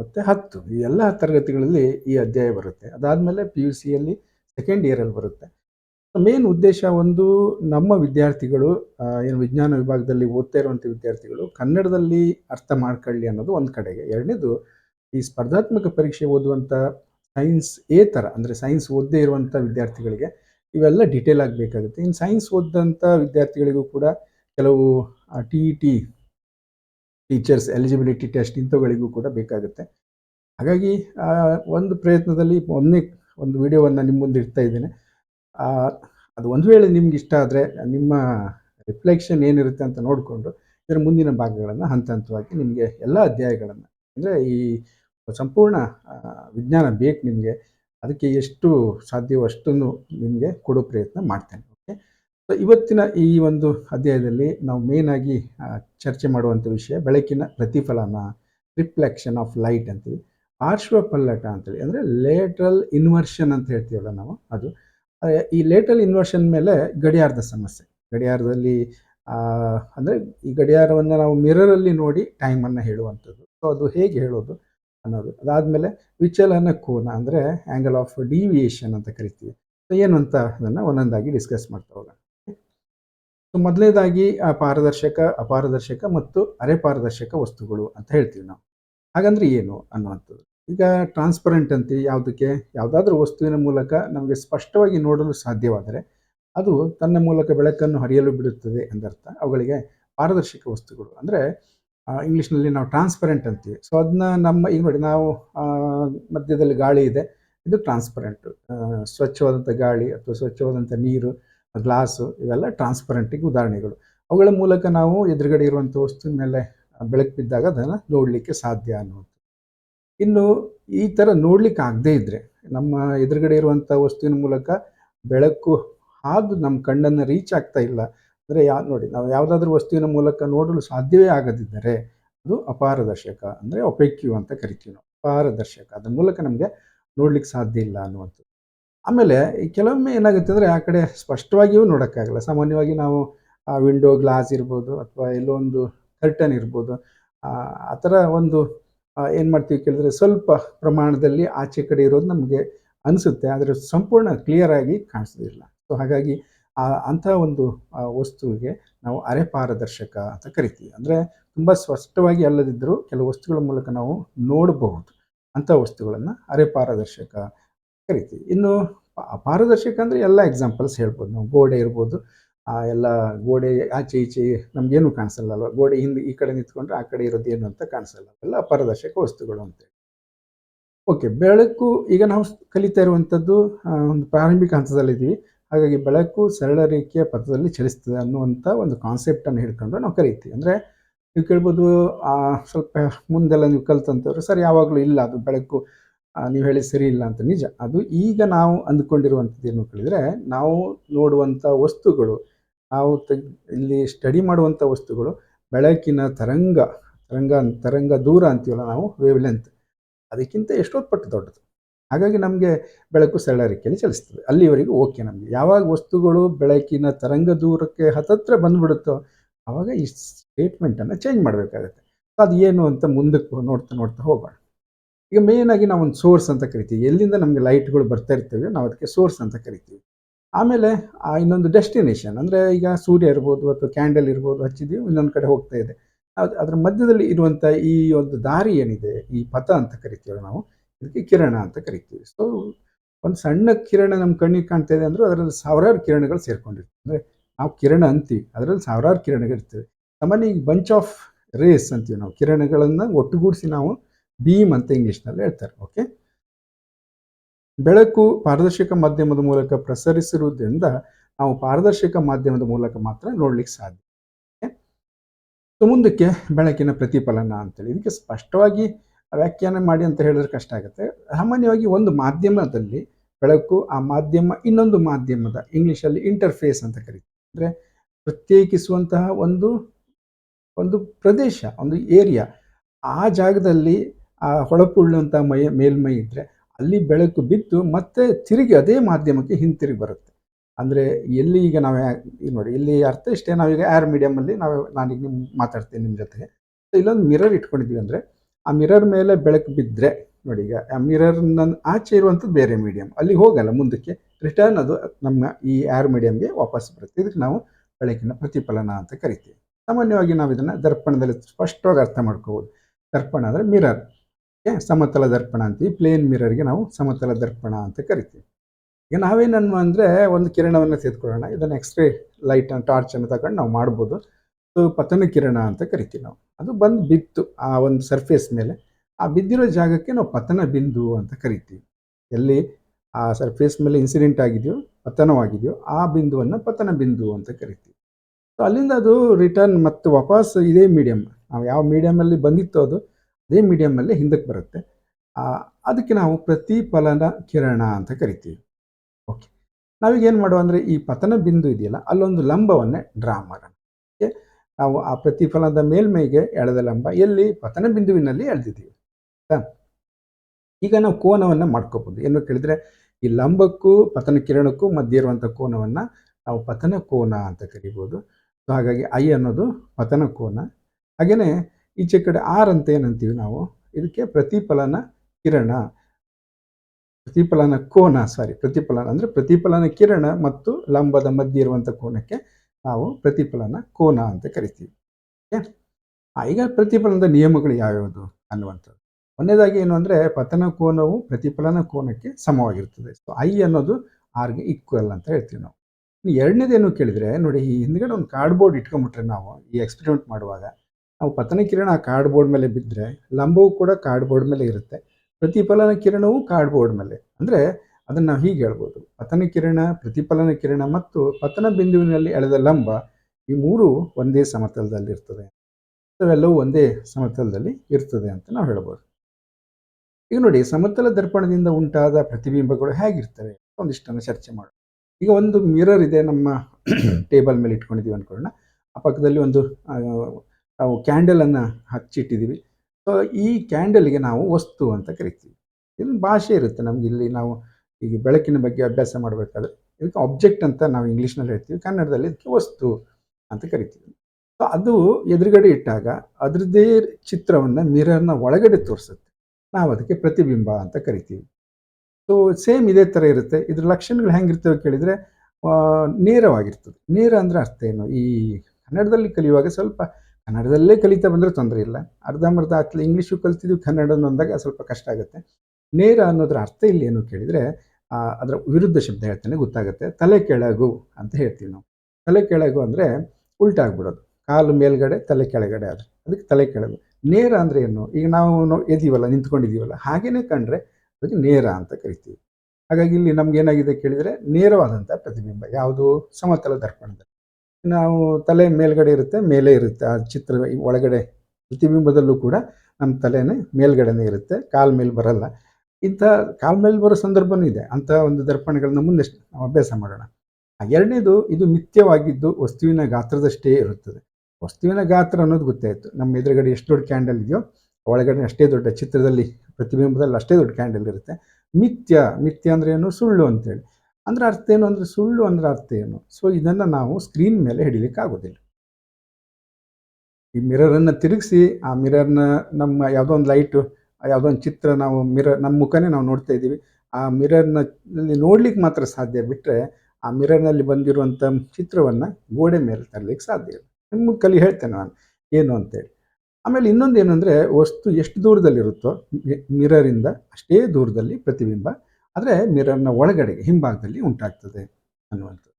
ಮತ್ತು ಹತ್ತು ಈ ಎಲ್ಲ ತರಗತಿಗಳಲ್ಲಿ ಈ ಅಧ್ಯಾಯ ಬರುತ್ತೆ. ಅದಾದಮೇಲೆ ಪಿ ಯು ಸಿಯಲ್ಲಿ ಸೆಕೆಂಡ್ ಇಯರಲ್ಲಿ ಬರುತ್ತೆ. ಮೇನ್ ಉದ್ದೇಶ ಒಂದು ನಮ್ಮ ವಿದ್ಯಾರ್ಥಿಗಳು ಏನು ವಿಜ್ಞಾನ ವಿಭಾಗದಲ್ಲಿ ಓದ್ತಾ ಇರುವಂಥ ವಿದ್ಯಾರ್ಥಿಗಳು ಕನ್ನಡದಲ್ಲಿ ಅರ್ಥ ಮಾಡ್ಕೊಳ್ಳಿ ಅನ್ನೋದು ಒಂದು ಕಡೆಗೆ. ಎರಡನೇದು ಈ ಸ್ಪರ್ಧಾತ್ಮಕ ಪರೀಕ್ಷೆ ಓದುವಂಥ ಸೈನ್ಸ್ ಎ ಥರ, ಅಂದರೆ ಸೈನ್ಸ್ ಓದದೇ ಇರುವಂಥ ವಿದ್ಯಾರ್ಥಿಗಳಿಗೆ ಇವೆಲ್ಲ ಡಿಟೇಲ್ ಆಗಬೇಕಾಗುತ್ತೆ. ಇನ್ನು ಸೈನ್ಸ್ ಓದಿದಂಥ ವಿದ್ಯಾರ್ಥಿಗಳಿಗೂ ಕೂಡ ಕೆಲವು T E T teachers eligibility test ಇಂಥವುಗಳಿಗೂ ಕೂಡ ಬೇಕಾಗುತ್ತೆ. ಹಾಗಾಗಿ ಒಂದು ಪ್ರಯತ್ನದಲ್ಲಿ ಒಂದನೇ ಒಂದು ವಿಡಿಯೋವನ್ನು ನಿಮ್ಮ ಮುಂದೆ ಇಡ್ತಾ ಇದ್ದೇನೆ. ಅದು ಒಂದು ವೇಳೆ ನಿಮ್ಗೆ ಇಷ್ಟ ಆದರೆ ನಿಮ್ಮ ರಿಫ್ಲೆಕ್ಷನ್ ಏನಿರುತ್ತೆ ಅಂತ ನೋಡಿಕೊಂಡು ಇದರ ಮುಂದಿನ ಭಾಗಗಳನ್ನು ಹಂತ ಹಂತವಾಗಿ ನಿಮಗೆ ಎಲ್ಲ ಅಧ್ಯಾಯಗಳನ್ನು, ಅಂದರೆ ಈ ಸಂಪೂರ್ಣ ವಿಜ್ಞಾನ ಬೇಕು ನಿಮಗೆ, ಅದಕ್ಕೆ ಎಷ್ಟು ಸಾಧ್ಯವೋ ಅಷ್ಟನ್ನು ನಿಮಗೆ ಕೊಡೋ ಪ್ರಯತ್ನ ಮಾಡ್ತೇನೆ. ಇವತ್ತಿನ ಈ ಒಂದು ಅಧ್ಯಾಯದಲ್ಲಿ ನಾವು ಮೇನ್ ಆಗಿ ಚರ್ಚೆ ಮಾಡುವಂಥ ವಿಷಯ ಬೆಳಕಿನ ಪ್ರತಿಫಲನ ರಿಫ್ಲೆಕ್ಷನ್ ಆಫ್ ಲೈಟ್ ಅಂತೀವಿ. ಪಾರ್ಶ್ವ ಪಲ್ಲಟ ಅಂತೇಳಿ ಅಂದರೆ ಲೇಟ್ರಲ್ ಇನ್ವರ್ಷನ್ ಅಂತ ಹೇಳ್ತೀವಲ್ಲ ನಾವು ಅದು. ಈ ಲೇಟ್ರಲ್ ಇನ್ವರ್ಷನ್ ಮೇಲೆ ಗಡಿಯಾರದ ಸಮಸ್ಯೆ. ಗಡಿಯಾರದಲ್ಲಿ ಅಂದರೆ ಈ ಗಡಿಯಾರವನ್ನು ನಾವು ಮಿರರಲ್ಲಿ ನೋಡಿ ಟೈಮನ್ನು ಹೇಳುವಂಥದ್ದು. ಸೊ ಅದು ಹೇಗೆ ಹೇಳೋದು ಅನ್ನೋದು. ಅದಾದಮೇಲೆ ವಿಚಲನ ಕೋನ, ಅಂದರೆ ಆ್ಯಂಗಲ್ ಆಫ್ ಡಿವಿಯೇಷನ್ ಅಂತ ಕರಿತೀವಿ. ಸೊ ಏನು ಅಂತ ಅದನ್ನು ಒಂದೊಂದಾಗಿ ಡಿಸ್ಕಸ್ ಮಾಡ್ತಾ ಹೋಗೋಣ. ಸೊ ಮೊದಲನೇದಾಗಿ ಪಾರದರ್ಶಕ, ಅಪಾರದರ್ಶಕ ಮತ್ತು ಅರೆ ಪಾರದರ್ಶಕ ವಸ್ತುಗಳು ಅಂತ ಹೇಳ್ತೀವಿ ನಾವು. ಹಾಗಂದ್ರೆ ಏನು ಅನ್ನುವಂಥದ್ದು. ಈಗ ಟ್ರಾನ್ಸ್ಪರೆಂಟ್ ಅಂತೀವಿ, ಯಾವುದಕ್ಕೆ? ಯಾವುದಾದ್ರೂ ವಸ್ತುವಿನ ಮೂಲಕ ನಮಗೆ ಸ್ಪಷ್ಟವಾಗಿ ನೋಡಲು ಸಾಧ್ಯವಾದರೆ ಅದು ತನ್ನ ಮೂಲಕ ಬೆಳಕನ್ನು ಹರಿಯಲು ಬಿಡುತ್ತದೆ ಎಂದರ್ಥ. ಅವುಗಳಿಗೆ ಪಾರದರ್ಶಕ ವಸ್ತುಗಳು. ಅಂದರೆ ಇಂಗ್ಲೀಷ್ನಲ್ಲಿ ನಾವು ಟ್ರಾನ್ಸ್ಪರೆಂಟ್ ಅಂತೀವಿ. ಸೊ ಅದನ್ನ ನಮ್ಮ, ಈಗ ನೋಡಿ ನಾವು ಮಧ್ಯದಲ್ಲಿ ಗಾಳಿ ಇದೆ. ಇದು ಟ್ರಾನ್ಸ್ಪರೆಂಟು ಸ್ವಚ್ಛವಾದಂಥ ಗಾಳಿ ಅಥವಾ ಸ್ವಚ್ಛವಾದಂಥ ನೀರು ಗ್ಲಾಸು, ಇವೆಲ್ಲ ಟ್ರಾನ್ಸ್ಪರೆಂಟಿಗೆ ಉದಾಹರಣೆಗಳು. ಅವುಗಳ ಮೂಲಕ ನಾವು ಎದುರುಗಡೆ ಇರುವಂಥ ವಸ್ತುವಿನ ಮೇಲೆ ಬೆಳಕು ಬಿದ್ದಾಗ ಅದನ್ನು ನೋಡಲಿಕ್ಕೆ ಸಾಧ್ಯ ಅನ್ನುವಂಥದ್ದು. ಇನ್ನು ಈ ಥರ ನೋಡ್ಲಿಕ್ಕೆ ಆಗದೇ ಇದ್ದರೆ ನಮ್ಮ ಎದುರುಗಡೆ ಇರುವಂಥ ವಸ್ತುವಿನ ಮೂಲಕ ಬೆಳಕು ಹಾದು ನಮ್ಮ ಕಣ್ಣನ್ನು ರೀಚ್ ಆಗ್ತಾ ಇಲ್ಲ ಅಂದರೆ, ಯಾ, ನೋಡಿ, ನಾವು ಯಾವುದಾದ್ರೂ ವಸ್ತುವಿನ ಮೂಲಕ ನೋಡಲು ಸಾಧ್ಯವೇ ಆಗದಿದ್ದರೆ, ಅದು ಅಪಾರದರ್ಶಕ ಅಂದರೆ, ಒಪೆಕ್ಯೂ ಅಂತ ಕರಿತೀವಿ ನಾವು. ಅಪಾರದರ್ಶಕ. ಅದರ ಮೂಲಕ ನಮಗೆ ನೋಡ್ಲಿಕ್ಕೆ ಸಾಧ್ಯ ಇಲ್ಲ ಅನ್ನುವಂಥದ್ದು. ಆಮೇಲೆ ಕೆಲವೊಮ್ಮೆ ಏನಾಗುತ್ತೆ ಅಂದರೆ ಆ ಕಡೆ ಸ್ಪಷ್ಟವಾಗಿಯೂ ನೋಡೋಕ್ಕಾಗಲ್ಲ. ಸಾಮಾನ್ಯವಾಗಿ ನಾವು ವಿಂಡೋ ಗ್ಲಾಸ್ ಇರ್ಬೋದು ಅಥವಾ ಎಲ್ಲೋ ಒಂದು ಕರ್ಟನ್ ಇರ್ಬೋದು. ಆ ಥರ ಒಂದು ಏನು ಮಾಡ್ತೀವಿ ಕೇಳಿದ್ರೆ ಸ್ವಲ್ಪ ಪ್ರಮಾಣದಲ್ಲಿ ಆಚೆ ಕಡೆ ಇರೋದು ನಮಗೆ ಅನಿಸುತ್ತೆ. ಆದರೆ ಸಂಪೂರ್ಣ ಕ್ಲಿಯರ್ ಆಗಿ ಕಾಣಿಸೋದಿಲ್ಲ ಸೊ ಹಾಗಾಗಿ ಆ, ಅಂಥ ಒಂದು ವಸ್ತುವಿಗೆ ನಾವು ಅರೆ ಪಾರದರ್ಶಕ ಅಂತ ಕರಿತೀವಿ. ಅಂದರೆ ತುಂಬ ಸ್ಪಷ್ಟವಾಗಿ ಅಲ್ಲದಿದ್ದರೂ ಕೆಲವು ವಸ್ತುಗಳ ಮೂಲಕ ನಾವು ನೋಡಬಹುದು. ಅಂಥ ವಸ್ತುಗಳನ್ನು ಅರೆ ಪಾರದರ್ಶಕ ಕರಿತೀವಿ. ಇನ್ನು ಪಾರದರ್ಶಕ ಅಂದರೆ ಎಲ್ಲ ಎಕ್ಸಾಂಪಲ್ಸ್ ಹೇಳ್ಬೋದು. ನಾವು ಗೋಡೆ ಇರ್ಬೋದು. ಆ ಎಲ್ಲ ಗೋಡೆ ಆಚೆ ಈಚೆ ನಮಗೇನು ಕಾಣಿಸಲ್ಲ ಅಲ್ವಾ ಗೋಡೆ ಹಿಂದೆ ಈ ಕಡೆ ನಿಂತ್ಕೊಂಡ್ರೆ ಆ ಕಡೆ ಇರೋದು ಏನು ಅಂತ ಕಾಣಿಸಲ್ಲ. ಎಲ್ಲ ಅಪಾರದರ್ಶಕ ವಸ್ತುಗಳು ಅಂತೇಳಿ ಓಕೆ ಬೆಳಕು, ಈಗ ನಾವು ಕಲಿತಾ ಇರುವಂಥದ್ದು ಒಂದು ಪ್ರಾರಂಭಿಕ ಹಂತದಲ್ಲಿದ್ದೀವಿ. ಹಾಗಾಗಿ ಬೆಳಕು ಸರಳ ರೇಖೆಯ ಪಥದಲ್ಲಿ ಚಲಿಸ್ತದೆ ಅನ್ನುವಂಥ ಒಂದು ಕಾನ್ಸೆಪ್ಟನ್ನು ಹಿಡ್ಕೊಂಡು ನಾವು ಕರಿತೀವಿ. ಅಂದರೆ ನೀವು ಕೇಳ್ಬೋದು ಸ್ವಲ್ಪ ಮುಂದೆಲ್ಲ ನೀವು ಕಲ್ತಂಥವ್ರು ಸರ್ ಯಾವಾಗಲೂ ಇಲ್ಲ ಅದು ಬೆಳಕು ನೀವು ಹೇಳಿ ಸರಿ ಇಲ್ಲ ಅಂತ ನಿಜ. ಅದು ಈಗ ನಾವು ಅಂದ್ಕೊಂಡಿರುವಂಥದ್ದು ಏನು ಕೇಳಿದರೆ, ನಾವು ನೋಡುವಂಥ ವಸ್ತುಗಳು, ನಾವು ತೆಗ್, ಇಲ್ಲಿ ಸ್ಟಡಿ ಮಾಡುವಂಥ ವಸ್ತುಗಳು, ಬೆಳಕಿನ ತರಂಗ ತರಂಗ ತರಂಗ ದೂರ ಅಂತೀವಲ್ಲ ನಾವು ವೇವ್ ಲೆಂತ್ ಅದಕ್ಕಿಂತ ಎಷ್ಟೊತ್ತು ಪಟ್ಟು ದೊಡ್ಡದು? ಹಾಗಾಗಿ ನಮಗೆ ಬೆಳಕು ಸರಳ ರೀತಿಯಲ್ಲಿ ಚಲಿಸ್ತದೆ. ಅಲ್ಲಿವರೆಗೂ ಓಕೆ ನಮಗೆ. ಯಾವಾಗ ವಸ್ತುಗಳು ಬೆಳಕಿನ ತರಂಗ ದೂರಕ್ಕೆ ಹತ್ತತ್ರ ಬಂದುಬಿಡುತ್ತೋ ಆವಾಗ ಈ ಸ್ಟೇಟ್ಮೆಂಟನ್ನು ಚೇಂಜ್ ಮಾಡಬೇಕಾಗುತ್ತೆ. ಅದು ಏನು ಅಂತ ಮುಂದಕ್ಕೆ ನೋಡ್ತಾ ನೋಡ್ತಾ ಹೋಗೋಣ. ಈಗ ಮೇನ್ ಆಗಿ ನಾವು ಒಂದು ಸೋರ್ಸ್ ಅಂತ ಕರಿತೀವಿ. ಎಲ್ಲಿಂದ ನಮಗೆ ಲೈಟ್ಗಳು ಬರ್ತಾ ಇರ್ತೇವೆ, ನಾವು ಅದಕ್ಕೆ ಸೋರ್ಸ್ ಅಂತ ಕರಿತೀವಿ. ಆಮೇಲೆ, ಆ ಇನ್ನೊಂದು ಡೆಸ್ಟಿನೇಷನ್ ಅಂದರೆ ಈಗ ಸೂರ್ಯ ಇರ್ಬೋದು ಅಥವಾ ಕ್ಯಾಂಡಲ್ ಇರ್ಬೋದು ಹಚ್ಚಿದ್ದೀವಿ ಇನ್ನೊಂದು ಕಡೆ ಹೋಗ್ತಾ ಇದೆ. ಅದು, ಅದರ ಮಧ್ಯದಲ್ಲಿ ಇರುವಂಥ ಈ ಒಂದು ದಾರಿ ಏನಿದೆ, ಈ ಪಥ ಅಂತ ಕರಿತೀವಿ ನಾವು, ಇದಕ್ಕೆ ಕಿರಣ ಅಂತ ಕರಿತೀವಿ. ಸೊ ಒಂದು ಸಣ್ಣ ಕಿರಣ ನಮ್ಮ ಕಣ್ಣಿಗೆ ಕಾಣ್ತಾ ಇದೆ ಅಂದರೂ ಅದರಲ್ಲಿ ಸಾವಿರಾರು ಕಿರಣಗಳು ಸೇರ್ಕೊಂಡಿರ್ತವೆ. ಅಂದರೆ ನಾವು ಕಿರಣ ಅಂತೀವಿ, ಅದರಲ್ಲಿ ಸಾವಿರಾರು ಕಿರಣಗಳಿರ್ತವೆ. ಸಾಮಾನ್ಯ ಈ ಬಂಚ್ ಆಫ್ ರೇಸ್ ಅಂತೀವಿ ನಾವು, ಕಿರಣಗಳನ್ನು ಒಟ್ಟುಗೂಡಿಸಿ ನಾವು ಬೀಮ್ ಅಂತ ಇಂಗ್ಲೀಷ್ನಲ್ಲಿ ಹೇಳ್ತಾರೆ ಓಕೆ ಬೆಳಕು ಪಾರದರ್ಶಕ ಮಾಧ್ಯಮದ ಮೂಲಕ ಪ್ರಸರಿಸಿರುವುದರಿಂದ ನಾವು ಪಾರದರ್ಶಕ ಮಾಧ್ಯಮದ ಮೂಲಕ ಮಾತ್ರ ನೋಡ್ಲಿಕ್ಕೆ ಸಾಧ್ಯ ಮುಂದಕ್ಕೆ ಬೆಳಕಿನ ಪ್ರತಿಫಲನ ಅಂತೇಳಿ. ಇದಕ್ಕೆ ಸ್ಪಷ್ಟವಾಗಿ ವ್ಯಾಖ್ಯಾನ ಮಾಡಿ ಅಂತ ಹೇಳಿದ್ರೆ ಕಷ್ಟ ಆಗುತ್ತೆ. ಸಾಮಾನ್ಯವಾಗಿ ಒಂದು ಮಾಧ್ಯಮದಲ್ಲಿ ಬೆಳಕು, ಆ ಮಾಧ್ಯಮ ಇನ್ನೊಂದು ಮಾಧ್ಯಮದ ಇಂಗ್ಲೀಷಲ್ಲಿ ಇಂಟರ್ಫೇಸ್ ಅಂತ ಕರಿತೀವಿ ಅಂದರೆ ಪ್ರತ್ಯೇಕಿಸುವಂತಹ ಒಂದು ಒಂದು ಪ್ರದೇಶ, ಒಂದು ಏರಿಯಾ ಆ ಜಾಗದಲ್ಲಿ ಆ ಹೊಳಪುಳ್ಳುವಂಥ ಮೈ, ಮೇಲ್ಮೈ ಇದ್ದರೆ ಅಲ್ಲಿ ಬೆಳಕು ಬಿದ್ದು ಮತ್ತೆ ತಿರುಗಿ ಅದೇ ಮಾಧ್ಯಮಕ್ಕೆ ಹಿಂತಿರುಗಿ ಬರುತ್ತೆ. ಅಂದರೆ ಎಲ್ಲಿ ಈಗ ನಾವು ಈಗ ನೋಡಿ ಇಲ್ಲಿ ಅರ್ಥ ಇಷ್ಟೇ ನಾವೀಗ ಏರ್ ಮೀಡಿಯಮಲ್ಲಿ ನಾವು ನಾನೀಗ ನಿಮ್ಮ ಮಾತಾಡ್ತೀನಿ ನಿಮ್ಮ ಜೊತೆಗೆ. ಇಲ್ಲೊಂದು ಮಿರರ್ ಇಟ್ಕೊಂಡಿದ್ದೀವಿ ಅಂದರೆ ಆ ಮಿರರ್ ಮೇಲೆ ಬೆಳಕು ಬಿದ್ದರೆ ನೋಡಿ ಈಗ ಆ ಮಿರರ್ನ ಆಚೆ ಇರುವಂಥದ್ದು ಬೇರೆ ಮೀಡಿಯಮ್ ಅಲ್ಲಿ ಹೋಗಲ್ಲ, ಮುಂದಕ್ಕೆ ರಿಟರ್ನ್ ಅದು ನಮ್ಮ ಈ ಏರ್ ಮೀಡಿಯಮ್ಗೆ ವಾಪಸ್ ಬರುತ್ತೆ. ಇದಕ್ಕೆ ನಾವು ಬೆಳಕಿನ ಪ್ರತಿಫಲನ ಅಂತ ಕರಿತೀವಿ. ಸಾಮಾನ್ಯವಾಗಿ ನಾವು ಇದನ್ನು ದರ್ಪಣದಲ್ಲಿ ಸ್ಪಷ್ಟವಾಗಿ ಅರ್ಥ ಮಾಡ್ಕೋಬೋದು. ದರ್ಪಣ ಅಂದರೆ ಮಿರರ್ ಸಮತಲ ದರ್ಪಣ ಅಂತೀವಿ ಪ್ಲೇನ್ ಮಿರರ್ಗೆ ನಾವು ಸಮತಲ ದರ್ಪಣ ಅಂತ ಕರಿತೀವಿ. ಈಗ ನಾವೇನನ್ನು ಅಂದರೆ ಒಂದು ಕಿರಣವನ್ನು ತೆಗೆದುಕೊಳ್ಳೋಣ. ಇದನ್ನು ಎಕ್ಸ್ರೇ ಲೈಟ್ ಟಾರ್ಚನ್ನು ತಗೊಂಡು ನಾವು ಮಾಡ್ಬೋದು. ಸೊ, ಪತನ ಕಿರಣ ಅಂತ ಕರಿತೀವಿ ನಾವು. ಅದು ಬಂದು ಬಿತ್ತು ಆ ಒಂದು ಸರ್ಫೇಸ್ ಮೇಲೆ. ಆ ಬಿದ್ದಿರೋ ಜಾಗಕ್ಕೆ ನಾವು ಪತನ ಬಿಂದು ಅಂತ ಕರಿತೀವಿ. ಎಲ್ಲಿ ಆ ಸರ್ಫೇಸ್ ಮೇಲೆ ಇನ್ಸಿಡೆಂಟ್ ಆಗಿದೆಯೋ, ಪತನವಾಗಿದೆಯೋ, ಆ ಬಿಂದುವನ್ನು ಪತನ ಬಿಂದು ಅಂತ ಕರಿತೀವಿ. ಸೊ, ಅಲ್ಲಿಂದ ಅದು ರಿಟರ್ನ್ ಮತ್ತು ವಾಪಸ್ ಇದೇ ಮೀಡಿಯಮ್ ನಾವು ಯಾವ ಮೀಡಿಯಮಲ್ಲಿ ಬಂದಿತ್ತು ಅದು ಅದೇ ಮೀಡಿಯಮಲ್ಲಿ ಹಿಂದಕ್ಕೆ ಬರುತ್ತೆ. ಅದಕ್ಕೆ ನಾವು ಪ್ರತಿಫಲನ ಕಿರಣ ಅಂತ ಕರಿತೀವಿ. ಓಕೆ ನಾವೀಗ ಏನು ಮಾಡುವ ಅಂದರೆ ಈ ಪತನ ಬಿಂದು ಇದೆಯಲ್ಲ, ಅಲ್ಲೊಂದು ಲಂಬವನ್ನೇ ಡ್ರಾ ಮಾಡೋಣ. ಓಕೆ ನಾವು ಆ ಪ್ರತಿಫಲನದ ಮೇಲ್ಮೈಗೆ ಎಳೆದ ಲಂಬ ಎಲ್ಲಿ? ಪತನ ಬಿಂದುವಿನಲ್ಲಿ ಎಳೆದಿದ್ದೀವಿ. ಈಗ ನಾವು ಕೋನವನ್ನು ಮಾಡ್ಕೋಬೋದು. ಏನು ಕೇಳಿದರೆ, ಈ ಲಂಬಕ್ಕೂ ಪತನ ಕಿರಣಕ್ಕೂ ಮಧ್ಯೆ ಇರುವಂಥ ಕೋನವನ್ನು ನಾವು ಪತನ ಕೋನ ಅಂತ ಕರಿಬೋದು. ಸೊ ಹಾಗಾಗಿ ಐ ಅನ್ನೋದು ಪತನ ಕೋನ. ಹಾಗೆಯೇ ಈಚೆ ಕಡೆ ಆರ್ ಅಂತ ಏನಂತೀವಿ ನಾವು? ಇದಕ್ಕೆ ಪ್ರತಿಫಲನ ಕಿರಣ. ಪ್ರತಿಫಲನ ಕೋನ ಸಾರಿ ಪ್ರತಿಫಲನ ಅಂದರೆ ಪ್ರತಿಫಲನ ಕಿರಣ ಮತ್ತು ಲಂಬದ ಮಧ್ಯೆ ಇರುವಂಥ ಕೋನಕ್ಕೆ ನಾವು ಪ್ರತಿಫಲನ ಕೋನ ಅಂತ ಕರಿತೀವಿ. ಈಗ ಪ್ರತಿಫಲನದ ನಿಯಮಗಳು ಯಾವ್ಯಾವುದು ಅನ್ನುವಂಥದ್ದು. ಒಂದನೇದಾಗಿ ಏನು ಅಂದರೆ ಪತನ ಕೋನವು ಪ್ರತಿಫಲನ ಕೋನಕ್ಕೆ ಸಮವಾಗಿರ್ತದೆ. ಸೊ ಐ ಅನ್ನೋದು ಆರ್ಗೆ ಈಕ್ವಲ್ ಅಂತ ಹೇಳ್ತೀವಿ ನಾವು. ಎರಡನೇದೇನು ಕೇಳಿದರೆ, ನೋಡಿ ಈ ಹಿಂದ್ಗಡೆ ಒಂದು ಕಾರ್ಡ್ಬೋರ್ಡ್ ಇಟ್ಕೊಂಡ್ಬಿಟ್ರೆ ನಾವು ಈ ಎಕ್ಸ್ಪೆರಿಮೆಂಟ್ ಮಾಡುವಾಗ ನಾವು ಪತನ ಕಿರಣ ಆ ಕಾರ್ಡ್ಬೋರ್ಡ್ ಮೇಲೆ ಬಿದ್ದರೆ ಲಂಬವು ಕೂಡ ಕಾರ್ಡ್ಬೋರ್ಡ್ ಮೇಲೆ ಇರುತ್ತೆ. ಪ್ರತಿಫಲನ ಕಿರಣವು ಕಾರ್ಡ್ಬೋರ್ಡ್ ಮೇಲೆ. ಅಂದರೆ ಅದನ್ನು ನಾವು ಹೀಗೆ ಹೇಳ್ಬೋದು. ಪತನ ಕಿರಣ, ಪ್ರತಿಫಲನ ಕಿರಣ ಮತ್ತು ಪತನ ಬಿಂದುವಿನಲ್ಲಿ ಎಳೆದ ಲಂಬ ಈ ಮೂರು ಒಂದೇ ಸಮತಲದಲ್ಲಿ ಇರ್ತದೆ. ಅವೆಲ್ಲವೂ ಒಂದೇ ಸಮತಲದಲ್ಲಿ ಇರ್ತದೆ ಅಂತ ನಾವು ಹೇಳ್ಬೋದು. ಈಗ ನೋಡಿ, ಸಮತಲ ದರ್ಪಣದಿಂದ ಉಂಟಾದ ಪ್ರತಿಬಿಂಬಗಳು ಹೇಗಿರ್ತವೆ? ಒಂದಿಷ್ಟನ್ನು ಚರ್ಚೆ ಮಾಡೋಣ. ಈಗ ಒಂದು ಮಿರರ್ ಇದೆ ನಮ್ಮ ಟೇಬಲ್ ಮೇಲೆ ಇಟ್ಕೊಂಡಿದ್ದೀವಿ ಅಂದ್ಕೊಳ್ಳೋಣ. ಆ ಪಕ್ಕದಲ್ಲಿ ಒಂದು ನಾವು ಕ್ಯಾಂಡಲನ್ನು ಹಚ್ಚಿಟ್ಟಿದ್ದೀವಿ. ಸೊ ಈ ಕ್ಯಾಂಡಲ್ಗೆ ನಾವು ವಸ್ತು ಅಂತ ಕರಿತೀವಿ. ಇದೊಂದು ಭಾಷೆ ಇರುತ್ತೆ. ನಮ್ಗೆ ಇಲ್ಲಿ ನಾವು ಈಗ ಬೆಳಕಿನ ಬಗ್ಗೆ ಅಭ್ಯಾಸ ಮಾಡಬೇಕಾದ್ರೆ ಇದಕ್ಕೆ ಆಬ್ಜೆಕ್ಟ್ ಅಂತ ನಾವು ಇಂಗ್ಲೀಷ್ನಲ್ಲಿ ಹೇಳ್ತೀವಿ. ಕನ್ನಡದಲ್ಲಿ ಇದಕ್ಕೆ ವಸ್ತು ಅಂತ ಕರಿತೀವಿ. ಸೊ ಅದು ಎದುರುಗಡೆ ಇಟ್ಟಾಗ ಅದರದ್ದೇ ಚಿತ್ರವನ್ನು ಮಿರರ್ನ ಒಳಗಡೆ ತೋರಿಸುತ್ತೆ. ನಾವು ಅದಕ್ಕೆ ಪ್ರತಿಬಿಂಬ ಅಂತ ಕರಿತೀವಿ. ಸೊ ಸೇಮ್ ಇದೇ ಥರ ಇರುತ್ತೆ. ಇದ್ರ ಲಕ್ಷಣಗಳು ಹೆಂಗಿರ್ತವೆ ಕೇಳಿದರೆ ನೇರವಾಗಿರ್ತದೆ. ನೇರ ಅಂದರೆ ಅರ್ಥ ಏನು? ಈ ಕನ್ನಡದಲ್ಲಿ ಕಲಿಯುವಾಗ ಸ್ವಲ್ಪ ಕನ್ನಡದಲ್ಲೇ ಕಲಿತಾ ಬಂದರೆ ತೊಂದರೆ ಇಲ್ಲ. ಅರ್ಧಂಬರ್ಧ ಆಗ್ತದೆ ಇಂಗ್ಲೀಷು ಕಲ್ತಿದ್ದು ಕನ್ನಡ ಅಂದಾಗ ಸ್ವಲ್ಪ ಕಷ್ಟ ಆಗುತ್ತೆ. ನೇರ ಅನ್ನೋದ್ರ ಅರ್ಥ ಇಲ್ಲಿ ಏನು ಕೇಳಿದರೆ ಅದರ ವಿರುದ್ಧ ಶಬ್ದ ಹೇಳ್ತಾನೆ ಗೊತ್ತಾಗುತ್ತೆ. ತಲೆ ಕೆಳಗು ಅಂತ ಹೇಳ್ತೀವಿ ನಾವು. ತಲೆ ಕೆಳಗು ಅಂದರೆ ಉಲ್ಟಾಗ್ಬಿಡೋದು ಕಾಲು ಮೇಲ್ಗಡೆ, ತಲೆ ಕೆಳಗಡೆ ಆದರೆ. ಅದಕ್ಕೆ ತಲೆ ಕೆಳಗು. ನೇರ ಅಂದರೆ ಏನು? ಈಗ ನಾವು ಎದ್ದೀವಲ್ಲ ನಿಂತ್ಕೊಂಡಿದ್ದೀವಲ್ಲ ಹಾಗೇನೆ ಕಂಡ್ರೆ ಅದಕ್ಕೆ ನೇರ ಅಂತ ಕರಿತೀವಿ. ಹಾಗಾಗಿ ಇಲ್ಲಿ ನಮ್ಗೆ ಏನಾಗಿದೆ ಕೇಳಿದರೆ ನೇರವಾದಂಥ ಪ್ರತಿಬಿಂಬ, ಯಾವುದು ಸಮತಲ ದರ್ಪಣದಲ್ಲಿ. ನಾವು ತಲೆ ಮೇಲ್ಗಡೆ ಇರುತ್ತೆ, ಮೇಲೆ ಇರುತ್ತೆ. ಆ ಚಿತ್ರ ಒಳಗಡೆ ಪ್ರತಿಬಿಂಬದಲ್ಲೂ ಕೂಡ ನಮ್ಮ ತಲೆನೇ ಮೇಲ್ಗಡೆನೇ ಇರುತ್ತೆ, ಕಾಲ್ ಮೇಲೆ ಬರಲ್ಲ. ಇಂಥ ಕಾಲ್ ಮೇಲೆ ಬರೋ ಸಂದರ್ಭನೂ ಇದೆ. ಅಂಥ ಒಂದು ದರ್ಪಣಗಳನ್ನ ಮುಂದೆ ನಾವು ಅಭ್ಯಾಸ ಮಾಡೋಣ. ಎರಡನೇದು, ಇದು ಮಿಥ್ಯವಾಗಿದ್ದು ವಸ್ತುವಿನ ಗಾತ್ರದಷ್ಟೇ ಇರುತ್ತದೆ. ವಸ್ತುವಿನ ಗಾತ್ರ ಅನ್ನೋದು ಗೊತ್ತಾಯಿತು. ನಮ್ಮ ಎದುರುಗಡೆ ಎಷ್ಟು ದೊಡ್ಡ ಕ್ಯಾಂಡಲ್ ಇದೆಯೋ, ಒಳಗಡೆ ಅಷ್ಟೇ ದೊಡ್ಡ ಚಿತ್ರದಲ್ಲಿ, ಪ್ರತಿಬಿಂಬದಲ್ಲಿ ಅಷ್ಟೇ ದೊಡ್ಡ ಕ್ಯಾಂಡಲ್ ಇರುತ್ತೆ. ಮಿಥ್ಯ ಮಿಥ್ಯ ಅಂದ್ರೆ ಏನು? ಸುಳ್ಳು ಅಂತೇಳಿ. ಅಂದ್ರೆ ಅರ್ಥ ಏನು ಅಂದರೆ ಸುಳ್ಳು ಅಂದ್ರೆ ಅರ್ಥ ಏನು? ಸೊ ಇದನ್ನು ನಾವು ಸ್ಕ್ರೀನ್ ಮೇಲೆ ಹಿಡಿಲಿಕ್ಕೆ ಆಗೋದಿಲ್ಲ ಈ ಮಿರರನ್ನು ತಿರುಗಿಸಿ, ಆ ಮಿರರ್ನ ನಮ್ಮ ಯಾವುದೋ ಒಂದು ಲೈಟು ಯಾವುದೋ ಒಂದು ಚಿತ್ರ ನಾವು ಮಿರರ್ ನಮ್ಮ ಮುಖನೇ ನಾವು ನೋಡ್ತಾ ಇದ್ದೀವಿ. ಆ ಮಿರರ್ನಲ್ಲಿ ನೋಡ್ಲಿಕ್ಕೆ ಮಾತ್ರ ಸಾಧ್ಯ ಬಿಟ್ಟರೆ ಆ ಮಿರರ್ನಲ್ಲಿ ಬಂದಿರುವಂಥ ಚಿತ್ರವನ್ನು ಗೋಡೆ ಮೇಲೆ ತರಲಿಕ್ಕೆ ಸಾಧ್ಯ ಇಲ್ಲ. ನಿಮ್ಮ ಕಲಿ ಹೇಳ್ತೇನೆ ನಾನು, ಏನು ಅಂತೇಳಿ. ಆಮೇಲೆ ಇನ್ನೊಂದು ಏನಂದರೆ, ವಸ್ತು ಎಷ್ಟು ದೂರದಲ್ಲಿರುತ್ತೋ, ಮಿರರಿಂದ ಅಷ್ಟೇ ದೂರದಲ್ಲಿ ಪ್ರತಿಬಿಂಬ ಆದರೆ ಮಿರರ್ನ ಒಳಗಡೆ, ಹಿಂಭಾಗದಲ್ಲಿ ಉಂಟಾಗ್ತದೆ ಅನ್ನುವಂಥದ್ದು.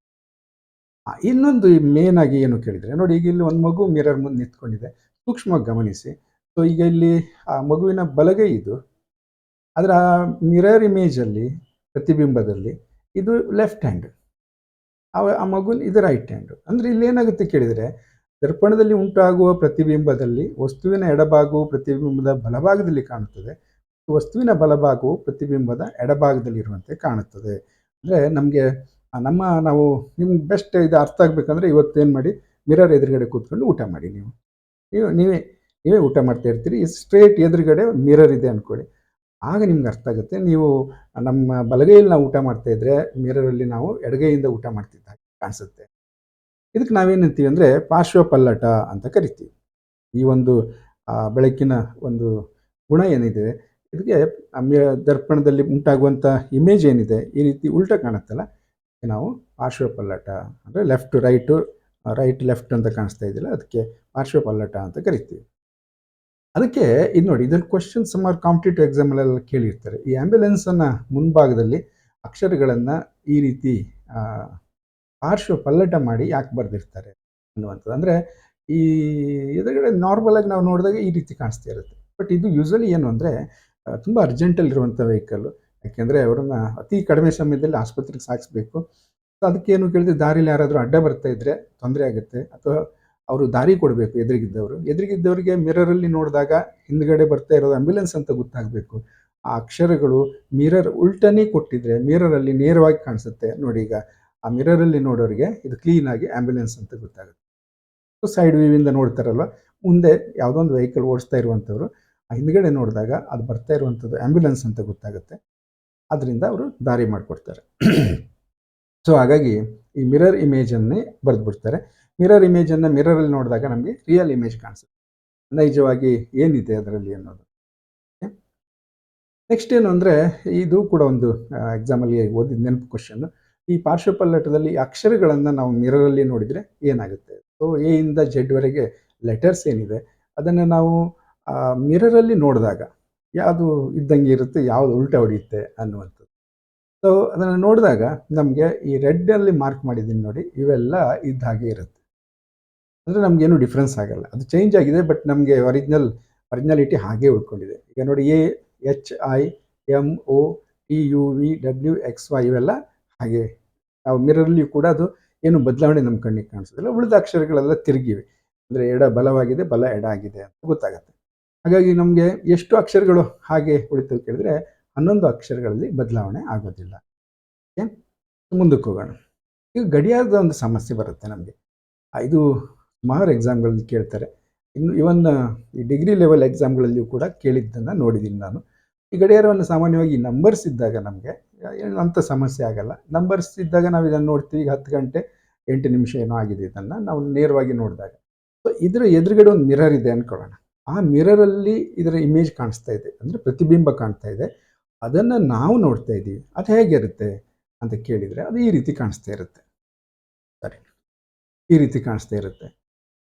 ಇನ್ನೊಂದು ಮೇನ್ ಆಗಿ ಏನು ಕೇಳಿದರೆ, ನೋಡಿ ಈಗ ಇಲ್ಲಿ ಒಂದು ಮಗು ಮಿರರ್ ಮುಂದೆ ನಿಂತ್ಕೊಂಡಿದೆ. ಸೂಕ್ಷ್ಮವಾಗಿ ಗಮನಿಸಿ. ಸೊ ಈಗ ಇಲ್ಲಿ, ಆ, ಮಗುವಿನ ಬಲಗೈ ಇದು. ಅದರ ಮಿರರ್ ಇಮೇಜಲ್ಲಿ ಪ್ರತಿಬಿಂಬದಲ್ಲಿ ಇದು ಲೆಫ್ಟ್ ಹ್ಯಾಂಡ್ ಆ ಮಗು ಇದು ರೈಟ್ ಹ್ಯಾಂಡ್ ಅಂದರೆ ಇಲ್ಲಿ ಏನಾಗುತ್ತೆ ಕೇಳಿದರೆ, ದರ್ಪಣದಲ್ಲಿ ಉಂಟಾಗುವ ಪ್ರತಿಬಿಂಬದಲ್ಲಿ, ವಸ್ತುವಿನ ಎಡಭಾಗವು ಪ್ರತಿಬಿಂಬದ ಬಲಭಾಗದಲ್ಲಿ ಕಾಣುತ್ತದೆ. ವಸ್ತುವಿನ ಬಲಭಾಗವು ಪ್ರತಿಬಿಂಬದ ಎಡಭಾಗದಲ್ಲಿರುವಂತೆ ಕಾಣುತ್ತದೆ. ಅಂದರೆ ನಮಗೆ ನಮ್ಮ ನಾವು ನಿಮ್ಗೆ ಬೆಸ್ಟ್ ಇದು ಅರ್ಥ ಆಗಬೇಕಂದ್ರೆ ಇವತ್ತೇನು ಮಾಡಿ ಮಿರರ್ ಎದುರುಗಡೆ ಕೂತ್ಕೊಂಡು ಊಟ ಮಾಡಿ ನೀವು. ನೀವು, ನೀವೇ ನೀವೇ ಊಟ ಮಾಡ್ತಾ ಇರ್ತೀರಿ ಸ್ಟ್ರೇಟ್ ಎದುರುಗಡೆ ಮಿರರ್ ಇದೆ ಅಂದ್ಕೊಳ್ಳಿ ಆಗ ನಿಮ್ಗೆ ಅರ್ಥ ಆಗುತ್ತೆ, ನೀವು ನಮ್ಮ ಬಲಗೈಯಲ್ಲಿ ನಾವು ಊಟ ಮಾಡ್ತಾ ಇದ್ರೆ ಮಿರರಲ್ಲಿ ನಾವು ಎಡಗೈಯಿಂದ ಊಟ ಮಾಡ್ತಿದ್ದ ಕಾಣಿಸುತ್ತೆ. ಇದಕ್ಕೆ ನಾವೇನಂತೀವಿ ಅಂದರೆ ಪಾರ್ಶ್ವ ಪಲ್ಲಟ ಅಂತ ಕರಿತೀವಿ. ಈ ಒಂದು ಬೆಳಕಿನ ಒಂದು ಗುಣ ಏನಿದೆ ಇದಕ್ಕೆ ದರ್ಪಣದಲ್ಲಿ ಉಂಟಾಗುವಂಥ ಇಮೇಜ್ ಏನಿದೆ, ಈ ರೀತಿ ಉಲ್ಟ ಕಾಣುತ್ತಲ್ಲ ನಾವು ಪಾರ್ಶ್ವ ಪಲ್ಲಟ ಅಂದರೆ ಲೆಫ್ಟ್ ರೈಟು ರೈಟ್ ಲೆಫ್ಟ್ ಅಂತ ಕಾಣಿಸ್ತಾ ಇದೆಯಲ್ಲ, ಅದಕ್ಕೆ ಪಾರ್ಶ್ವ ಪಲ್ಲಟ ಅಂತ ಕರಿತೀವಿ. ಅದಕ್ಕೆ ಇದು ನೋಡಿ, ಇದನ್ನು ಕ್ವಶನ್ ಸುಮಾರು ಕಾಂಪಿಟೇಟಿವ್ ಎಕ್ಸಾಮಲ್ಲೆಲ್ಲ ಕೇಳಿರ್ತಾರೆ. ಈ ಆ್ಯಂಬ್ಯುಲೆನ್ಸನ್ನು ಮುಂಭಾಗದಲ್ಲಿ ಅಕ್ಷರಗಳನ್ನು ಈ ರೀತಿ ಪಾರ್ಶ್ವ ಪಲ್ಲಟ ಮಾಡಿ ಯಾಕೆ ಬರೆದಿರ್ತಾರೆ ಅನ್ನುವಂಥದ್ದು. ಅಂದರೆ ಈ ಎದುರುಗಡೆ ನಾರ್ಮಲಾಗಿ ನಾವು ನೋಡಿದಾಗ ಈ ರೀತಿ ಕಾಣಿಸ್ತಾ ಇರುತ್ತೆ. ಬಟ್ ಇದು ಯೂಸ್ವಲಿ ಏನು ಅಂದರೆ ತುಂಬ ಅರ್ಜೆಂಟಲ್ಲಿರುವಂಥ ವೆಹಿಕಲ್ಲು ಯಾಕೆಂದರೆ ಅವರನ್ನು ಅತಿ ಕಡಿಮೆ ಸಮಯದಲ್ಲಿ ಆಸ್ಪತ್ರೆಗೆ ಸಾಗಿಸ್ಬೇಕು ಅದಕ್ಕೇನು ಕೇಳಿದ್ರೆ ದಾರಿಲಿ ಯಾರಾದರೂ ಅಡ್ಡ ಬರ್ತಾ ಇದ್ದರೆ ತೊಂದರೆ ಆಗುತ್ತೆ. ಅಥವಾ ಅವರು ದಾರಿ ಕೊಡಬೇಕು ಎದುರಿಗಿದ್ದವರು. ಎದುರಿಗಿದ್ದವರಿಗೆ ಮಿರರಲ್ಲಿ ನೋಡಿದಾಗ ಹಿಂದ್ಗಡೆ ಬರ್ತಾ ಇರೋದು ಆಂಬ್ಯುಲೆನ್ಸ್ ಅಂತ ಗೊತ್ತಾಗಬೇಕು. ಆ ಅಕ್ಷರಗಳು ಮಿರರ್ ಉಲ್ಟನೇ ಕೊಟ್ಟಿದ್ರೆ ಮಿರರಲ್ಲಿ ನೇರವಾಗಿ ಕಾಣಿಸುತ್ತೆ. ನೋಡಿ ಈಗ, ಆ ಮಿರರಲ್ಲಿ ನೋಡೋರಿಗೆ ಇದು ಕ್ಲೀನಾಗಿ ಆ್ಯಂಬುಲೆನ್ಸ್ ಅಂತ ಗೊತ್ತಾಗುತ್ತೆ. ಸೈಡ್ ವ್ಯೂವಿಂದ ನೋಡ್ತಾರಲ್ಲ ಮುಂದೆ ಯಾವುದೋ ಒಂದು ವೆಹಿಕಲ್ ಓಡಿಸ್ತಾ ಇರುವಂಥವ್ರು ಹಿಂದ್ಗಡೆ ನೋಡಿದಾಗ ಅದು ಬರ್ತಾ ಇರುವಂಥದ್ದು ಆ್ಯಂಬ್ಯುಲೆನ್ಸ್ ಅಂತ ಗೊತ್ತಾಗುತ್ತೆ. ಅದರಿಂದ ಅವರು ದಾರಿ ಮಾಡಿಕೊಡ್ತಾರೆ. ಸೊ ಹಾಗಾಗಿ ಈ ಮಿರರ್ ಇಮೇಜನ್ನೇ ಬರೆದ್ಬಿಡ್ತಾರೆ. ಮಿರರ್ ಇಮೇಜನ್ನು ಮಿರರಲ್ಲಿ ನೋಡಿದಾಗ ನಮಗೆ ರಿಯಲ್ ಇಮೇಜ್ ಕಾಣಿಸುತ್ತೆ. ನೈಜವಾಗಿ ಏನಿದೆ ಅದರಲ್ಲಿ ಅನ್ನೋದು. ನೆಕ್ಸ್ಟ್ ಏನು ಅಂದರೆ ಇದು ಕೂಡ ಒಂದು ಎಕ್ಸಾಮಲ್ಲಿ ಓದಿದ ನೆನಪು ಕ್ವಶನ್ ಈ ಪಾರ್ಶ್ವಪಲ್ಲಟದಲ್ಲಿ ಅಕ್ಷರಗಳನ್ನು ನಾವು ಮಿರರಲ್ಲಿ ನೋಡಿದರೆ ಏನಾಗುತ್ತೆ? ಸೊ ಎ ಇಂದ ಜೆಡ್ವರೆಗೆ ಲೆಟರ್ಸ್ ಏನಿದೆ? ಅದನ್ನು ನಾವು ಮಿರರಲ್ಲಿ ನೋಡಿದಾಗ, ಯಾವುದು ಇದ್ದಂಗೆ ಇರುತ್ತೆ, ಯಾವುದು ಉಲ್ಟಾ ಹೊಡೆಯುತ್ತೆ ಅನ್ನುವಂಥದ್ದು. ಸೊ ಅದನ್ನು ನೋಡಿದಾಗ ನಮಗೆ ಈ ರೆಡ್ಡಲ್ಲಿ ಮಾರ್ಕ್ ಮಾಡಿದ್ದೀನಿ ನೋಡಿ, ಇವೆಲ್ಲ ಇದ್ದ ಹಾಗೆ ಇರುತ್ತೆ. ಅಂದರೆ ನಮಗೇನು ಡಿಫ್ರೆನ್ಸ್ ಆಗಲ್ಲ. ಅದು ಚೇಂಜ್ ಆಗಿದೆ ಬಟ್ ನಮಗೆ ಒರಿಜಿನಲ್ ಒರಿಜಿನಾಲಿಟಿ ಹಾಗೆ ಉಳ್ಕೊಂಡಿದೆ. ಈಗ ನೋಡಿ A H I M O T U V W X Y ಇವೆಲ್ಲ ಹಾಗೆ. ನಾವು ಮಿರರಲ್ಲಿ ಕೂಡ ಅದು ಏನು ಬದಲಾವಣೆ ನಮ್ಮ ಕಣ್ಣಿಗೆ ಕಾಣಿಸೋದಿಲ್ಲ. ಉಳಿದ ಅಕ್ಷರಗಳೆಲ್ಲ ತಿರುಗಿವೆ. ಅಂದರೆ ಎಡ ಬಲವಾಗಿದೆ, ಬಲ ಎಡ ಆಗಿದೆ ಅಂತ ಗೊತ್ತಾಗುತ್ತೆ. ಹಾಗಾಗಿ ನಮಗೆ ಎಷ್ಟು ಅಕ್ಷರಗಳು ಹಾಗೆ ಉಳಿತು ಕೇಳಿದ್ರೆ ಹನ್ನೊಂದು ಅಕ್ಷರಗಳಲ್ಲಿ ಬದಲಾವಣೆ ಆಗೋದಿಲ್ಲ. ಓಕೆ? ಮುಂದಕ್ಕೆ ಹೋಗೋಣ. ಈಗ ಗಡಿಯಾರದ ಒಂದು ಸಮಸ್ಯೆ ಬರುತ್ತೆ ನಮಗೆ. ಇದು ಸುಮಾರು ಎಕ್ಸಾಮ್ಗಳಲ್ಲಿ ಕೇಳ್ತಾರೆ. ಇನ್ನು ಇವನ್ ಈ ಡಿಗ್ರಿ ಲೆವೆಲ್ ಎಕ್ಸಾಮ್ಗಳಲ್ಲಿಯೂ ಕೂಡ ಕೇಳಿದ್ದನ್ನು ನೋಡಿದ್ದೀನಿ ನಾನು. ಈ ಗಡಿಯಾರವನ್ನು ಸಾಮಾನ್ಯವಾಗಿ ನಂಬರ್ಸ್ ಇದ್ದಾಗ ನಮಗೆ ಅಂಥ ಸಮಸ್ಯೆ ಆಗಲ್ಲ. ನಂಬರ್ಸ್ ಇದ್ದಾಗ ನಾವು ಇದನ್ನು ನೋಡ್ತೀವಿ, ಈಗ ಹತ್ತು ಗಂಟೆ ಎಂಟು ನಿಮಿಷ ಏನೋ ಆಗಿದೆ ಇದನ್ನು ನಾವು ನೇರವಾಗಿ ನೋಡಿದಾಗ. ಸೊ ಇದರ ಎದುರುಗಡೆ ಒಂದು ಮಿರರ್ ಇದೆ ಅಂದ್ಕೊಳ್ಳೋಣ ಆ ಮಿರರಲ್ಲಿ ಇದರ ಇಮೇಜ್ ಕಾಣಿಸ್ತಾ ಇದೆ. ಅಂದರೆ ಪ್ರತಿಬಿಂಬ ಕಾಣ್ತಾ ಇದೆ. ಅದನ್ನು ನಾವು ನೋಡ್ತಾ ಇದ್ದೀವಿ. ಅದು ಹೇಗಿರುತ್ತೆ ಅಂತ ಕೇಳಿದರೆ ಅದು ಈ ರೀತಿ ಕಾಣಿಸ್ತಾ ಇರುತ್ತೆ. ಸರಿ. ಈ ರೀತಿ ಕಾಣಿಸ್ತಾ ಇರುತ್ತೆ.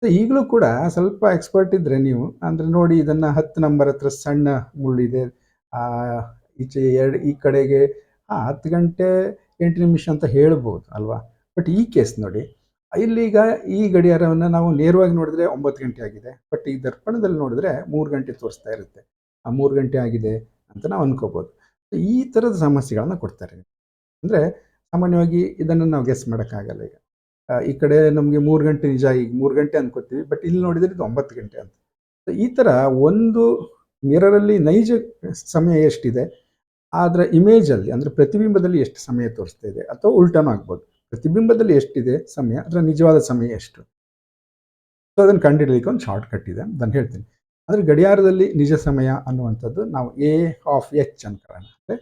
ಈಗಲೂ ಕೂಡ ಸ್ವಲ್ಪ ಎಕ್ಸ್ಪರ್ಟ್ ಇದ್ದರೆ ನೀವು, ಅಂದರೆ ನೋಡಿ ಇದನ್ನು ಹತ್ತು ನಂಬರ್ ಹತ್ರ ಸಣ್ಣ ಮುಳ್ಳಿದೆ ಈಚೆ ಎರಡು, ಈ ಕಡೆಗೆ ಹತ್ತು ಗಂಟೆ ಎಂಟು ನಿಮಿಷ ಅಂತ ಹೇಳ್ಬೋದು ಅಲ್ವಾ? ಬಟ್ ಈ ಕೇಸ್ ನೋಡಿ ಇಲ್ಲೀಗ ಈ ಗಡಿಯಾರವನ್ನು ನಾವು ನೇರವಾಗಿ ನೋಡಿದ್ರೆ ಒಂಬತ್ತು ಗಂಟೆ ಆಗಿದೆ. ಬಟ್ ಈ ದರ್ಪಣದಲ್ಲಿ ನೋಡಿದ್ರೆ ಮೂರು ಗಂಟೆ ತೋರಿಸ್ತಾ ಇರುತ್ತೆ. ಆ ಮೂರು ಗಂಟೆ ಆಗಿದೆ ಅಂತ ನಾವು ಅನ್ಕೋಬೋದು. ಈ ಥರದ ಸಮಸ್ಯೆಗಳನ್ನ ಕೊಡ್ತಾರೆ. ಅಂದರೆ ಸಾಮಾನ್ಯವಾಗಿ ಇದನ್ನು ನಾವು ಗೆಸ್ ಮಾಡೋಕ್ಕಾಗಲ್ಲ ಈಗ. ಈ ಕಡೆ ನಮಗೆ ಮೂರು ಗಂಟೆ ನಿಜ, ಈಗ ಮೂರು ಗಂಟೆ ಅನ್ಕೋತೀವಿ. ಬಟ್ ಇಲ್ಲಿ ನೋಡಿದ್ರೆ ಇದು ಒಂಬತ್ತು ಗಂಟೆ ಅಂತ. ಈ ಥರ ಒಂದು ಮಿರರಲ್ಲಿ ನೈಜ ಸಮಯ ಎಷ್ಟಿದೆ? ಅದರ ಇಮೇಜಲ್ಲಿ ಅಂದರೆ ಪ್ರತಿಬಿಂಬದಲ್ಲಿ ಎಷ್ಟು ಸಮಯ ತೋರಿಸ್ತಾ ಇದೆ? ಅಥವಾ ಉಲ್ಟಾನೂ ಆಗ್ಬೋದು ಪ್ರತಿಬಿಂಬದಲ್ಲಿ ಎಷ್ಟಿದೆ ಸಮಯ, ಅದರ ನಿಜವಾದ ಸಮಯ ಎಷ್ಟು? ಸೊ ಅದನ್ನು ಕಂಡುಹಿಡಲಿಕ್ಕೆ ಒಂದು ಶಾರ್ಟ್ ಕಟ್ ಇದೆ. ಅದನ್ನು ಹೇಳ್ತೀನಿ. ಆದರೆ ಗಡಿಯಾರದಲ್ಲಿ ನಿಜ ಸಮಯ ಅನ್ನುವಂಥದ್ದು ನಾವು ಎ ಆಫ್ ಎಚ್ ಅನ್ಕೊಳ್ಳೋಣ ಅಂದರೆ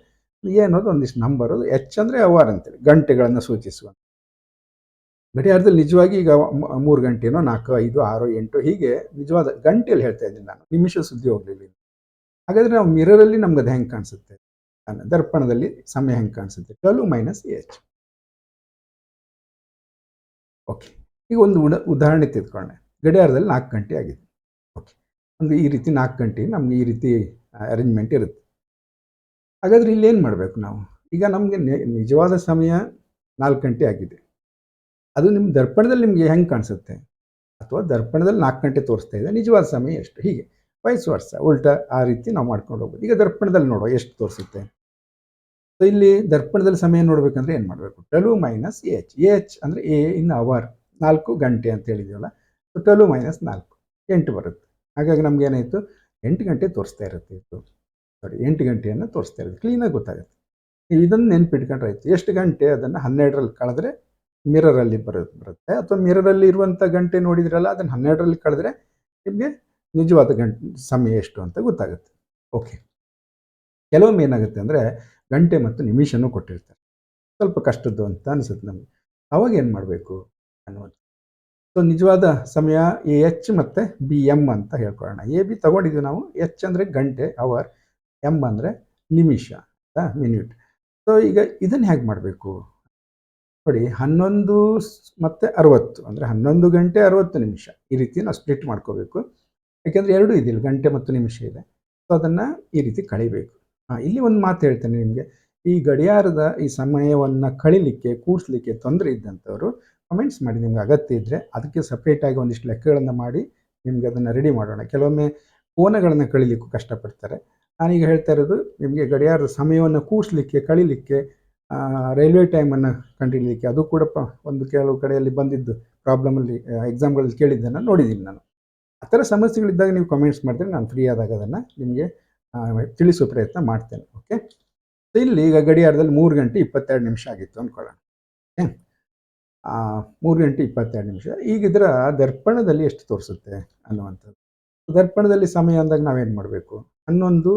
ಎ ಅನ್ನೋದು ಒಂದಿಷ್ಟು ನಂಬರ್ ಎಚ್ ಅಂದರೆ ಅವರ್ ಅಂತೇಳಿ ಗಂಟೆಗಳನ್ನು ಸೂಚಿಸುವ ಗಡಿಯಾರದಲ್ಲಿ ನಿಜವಾಗಿ ಈಗ ಮೂರು ಗಂಟೆನೋ ನಾಲ್ಕು, ಐದು, ಆರು, ಎಂಟು, ಹೀಗೆ ನಿಜವಾದ ಗಂಟೆಯಲ್ಲಿ ಹೇಳ್ತಾ ಇದ್ದೀನಿ ನಾನು. ನಿಮಿಷ ಸುದ್ದಿ ಹೋಗಲಿಲ್ಲ ಹಾಗಾದರೆ ನಾವು ಮಿರರಲ್ಲಿ ನಮ್ಗೆ ಅದು ಹೆಂಗೆ ಕಾಣಿಸುತ್ತೆ? ದರ್ಪಣದಲ್ಲಿ ಸಮಯ ಹೆಂಗೆ ಕಾಣಿಸುತ್ತೆ? ಟ್ವೆಲ್ವ್ ಮೈನಸ್ ಎಚ್ ಓಕೆ ಈಗ ಒಂದು ಉಡ, ಉದಾಹರಣೆ ತೆಗೆದುಕೊಂಡೆ ಗಡಿಯಾರದಲ್ಲಿ ನಾಲ್ಕು ಗಂಟೆ ಆಗಿದೆ. ಓಕೆ ಒಂದು ಈ ರೀತಿ ನಾಲ್ಕು ಗಂಟೆ ನಮಗೆ ಈ ರೀತಿ ಅರೇಂಜ್ಮೆಂಟ್ ಇರುತ್ತೆ. ಹಾಗಾದ್ರೆ ಇಲ್ಲಿ ಏನು ಮಾಡಬೇಕು ನಾವು? ಈಗ ನಮಗೆ ನಿಜವಾದ ಸಮಯ ನಾಲ್ಕು ಗಂಟೆ ಆಗಿದೆ. ಅದು ನಿಮ್ಮ ದರ್ಪಣದಲ್ಲಿ ನಿಮಗೆ ಹೆಂಗೆ ಕಾಣಿಸುತ್ತೆ? ಅಥವಾ ದರ್ಪಣದಲ್ಲಿ ನಾಲ್ಕು ಗಂಟೆ ತೋರಿಸ್ತಾ ಇದೆ, ನಿಜವಾದ ಸಮಯ ಎಷ್ಟು? ಹೀಗೆ. ವಯಸ್ಸು ವರ್ಷ ಉಲ್ಟಾ ಆ ರೀತಿ ನಾವು ಮಾಡ್ಕೊಂಡು ಹೋಗ್ಬೋದು. ಈಗ ದರ್ಪಣದಲ್ಲಿ ನೋಡುವ ಎಷ್ಟು ತೋರಿಸುತ್ತೆ? ಸೊ ಇಲ್ಲಿ ದರ್ಪಣದಲ್ಲಿ ಸಮಯ ನೋಡಬೇಕಂದ್ರೆ ಏನು ಮಾಡಬೇಕು? ಟಲು ಮೈನಸ್ ಎಚ್ ಎಚ್ ಅಂದರೆ ಎ ಇನ್ ಅವರ್ ನಾಲ್ಕು ಗಂಟೆ ಅಂತ ಹೇಳಿದ್ವಲ್ಲ? ಸೊ ಟಲು ಮೈನಸ್ ನಾಲ್ಕು. ಎಂಟು ಬರುತ್ತೆ. ಹಾಗಾಗಿ ನಮ್ಗೆ ಏನಾಯಿತು? ಎಂಟು ಗಂಟೆ ತೋರಿಸ್ತಾ ಇರುತ್ತೆ ಇದು. ಸಾರಿ ಎಂಟು ಗಂಟೆಯನ್ನು ತೋರಿಸ್ತಾ ಇರುತ್ತೆ. ಕ್ಲೀನಾಗಿ ಗೊತ್ತಾಗುತ್ತೆ. ನೀವು ಇದನ್ನು ನೆನ್ಪಿಟ್ಕೊಂಡ್ರೆ ಆಯ್ತು. ಎಷ್ಟು ಗಂಟೆ ಅದನ್ನು ಹನ್ನೆರಡರಲ್ಲಿ ಕಳೆದ್ರೆ ಮಿರರಲ್ಲಿ ಬರೋದು ಬರುತ್ತೆ. ಅಥವಾ ಮಿರರಲ್ಲಿ ಇರುವಂಥ ಗಂಟೆ ನೋಡಿದ್ರಲ್ಲ, ಅದನ್ನು ಹನ್ನೆರಡರಲ್ಲಿ ಕಳೆದ್ರೆ ನಿಮಗೆ ನಿಜವಾದ ಗಂಟೆ, ಸಮಯ ಎಷ್ಟು ಅಂತ ಗೊತ್ತಾಗುತ್ತೆ. ಓಕೆ ಕೆಲವೊಮ್ಮೆ ಏನಾಗುತ್ತೆ ಅಂದರೆ ಗಂಟೆ ಮತ್ತು ನಿಮಿಷನೂ ಕೊಟ್ಟಿರ್ತಾರೆ. ಸ್ವಲ್ಪ ಕಷ್ಟದ್ದು ಅಂತ ಅನಿಸುತ್ತೆ ನಮಗೆ. ಅವಾಗ ಏನು ಮಾಡಬೇಕು ಅನ್ನೋದು. ಸೊ ನಿಜವಾದ ಸಮಯ ಎ ಎಚ್ ಮತ್ತು ಬಿ ಎಂ ಅಂತ ಹೇಳ್ಕೊಳ್ಳೋಣ. ಎ ಬಿ ತೊಗೊಂಡಿದ್ದೀವಿ ನಾವು. ಎಚ್ ಅಂದರೆ ಗಂಟೆ, ಅವರ್. ಎಂ ಅಂದರೆ ನಿಮಿಷ ಮಿನಿಟ್. ಸೊ ಈಗ ಇದನ್ನು ಹೇಗೆ ಮಾಡಬೇಕು? ನೋಡಿ, ಹನ್ನೊಂದು ಮತ್ತು ಅರವತ್ತು ಅಂದರೆ ಹನ್ನೊಂದು ಗಂಟೆ ಅರವತ್ತು ನಿಮಿಷ. ಈ ರೀತಿ ನಾವು ಸ್ಪ್ಲಿಟ್ ಮಾಡ್ಕೋಬೇಕು. ಯಾಕೆಂದರೆ ಎರಡೂ ಇದಿಲ್ಲ ಗಂಟೆ ಮತ್ತು ನಿಮಿಷ ಇದೆ. ಸೊ ಅದನ್ನು ಈ ರೀತಿ ಕಳಿಬೇಕು. ಇಲ್ಲಿ ಒಂದು ಮಾತು ಹೇಳ್ತೇನೆ ನಿಮಗೆ. ಈ ಗಡಿಯಾರದ ಈ ಸಮಯವನ್ನು ಕಳಿಲಿಕ್ಕೆ ಕೂಡಿಸ್ಲಿಕ್ಕೆ ತೊಂದರೆ ಇದ್ದಂಥವ್ರು ಕಮೆಂಟ್ಸ್ ಮಾಡಿ, ನಿಮ್ಗೆ ಅಗತ್ಯ ಇದ್ದರೆ ಅದಕ್ಕೆ ಸಪ್ರೇಟಾಗಿ ಒಂದಿಷ್ಟು ಲೆಕ್ಕಗಳನ್ನು ಮಾಡಿ ನಿಮಗೆ ಅದನ್ನು ರೆಡಿ ಮಾಡೋಣ. ಕೆಲವೊಮ್ಮೆ ಫೋನಗಳನ್ನು ಕಳಿಲಿಕ್ಕೂ ಕಷ್ಟಪಡ್ತಾರೆ. ನಾನೀಗ ಹೇಳ್ತಾ ಇರೋದು, ನಿಮಗೆ ಗಡಿಯಾರದ ಸಮಯವನ್ನು ಕೂಡಿಸ್ಲಿಕ್ಕೆ ಕಳಿಲಿಕ್ಕೆ ರೈಲ್ವೆ ಟೈಮನ್ನು ಕಂಡುಹಿಡಲಿಕ್ಕೆ ಅದು ಕೂಡ ಪ, ಒಂದು ಕೆಲವು ಕಡೆಯಲ್ಲಿ ಬಂದಿದ್ದು ಪ್ರಾಬ್ಲಮಲ್ಲಿ ಎಕ್ಸಾಮ್ಗಳಲ್ಲಿ ಕೇಳಿದ್ದನ್ನು ನೋಡಿದ್ದೀನಿ ನಾನು. ಆ ಥರ ಸಮಸ್ಯೆಗಳಿದ್ದಾಗ ನೀವು ಕಮೆಂಟ್ಸ್ ಮಾಡಿದ್ರೆ ನಾನು ಫ್ರೀ ಆದಾಗ ಅದನ್ನು ನಿಮಗೆ ತಿಳಿಸುವ ಪ್ರಯತ್ನ ಮಾಡ್ತೇನೆ ಓಕೆ ಇಲ್ಲಿ ಈಗ ಗಡಿಯಾರದಲ್ಲಿ ಮೂರು ಗಂಟೆ ಇಪ್ಪತ್ತೆರಡು ನಿಮಿಷ ಆಗಿತ್ತು ಅಂದ್ಕೊಳ್ಳೋಣ ಓಕೆ ಮೂರು ಗಂಟೆ ಇಪ್ಪತ್ತೆರಡು ನಿಮಿಷ. ಈಗ ಇದರ ದರ್ಪಣದಲ್ಲಿ ಎಷ್ಟು ತೋರಿಸುತ್ತೆ ಅನ್ನುವಂಥದ್ದು. ದರ್ಪಣದಲ್ಲಿ ಸಮಯ ಅಂದಾಗ ನಾವೇನು ಮಾಡಬೇಕು? ಹನ್ನೊಂದು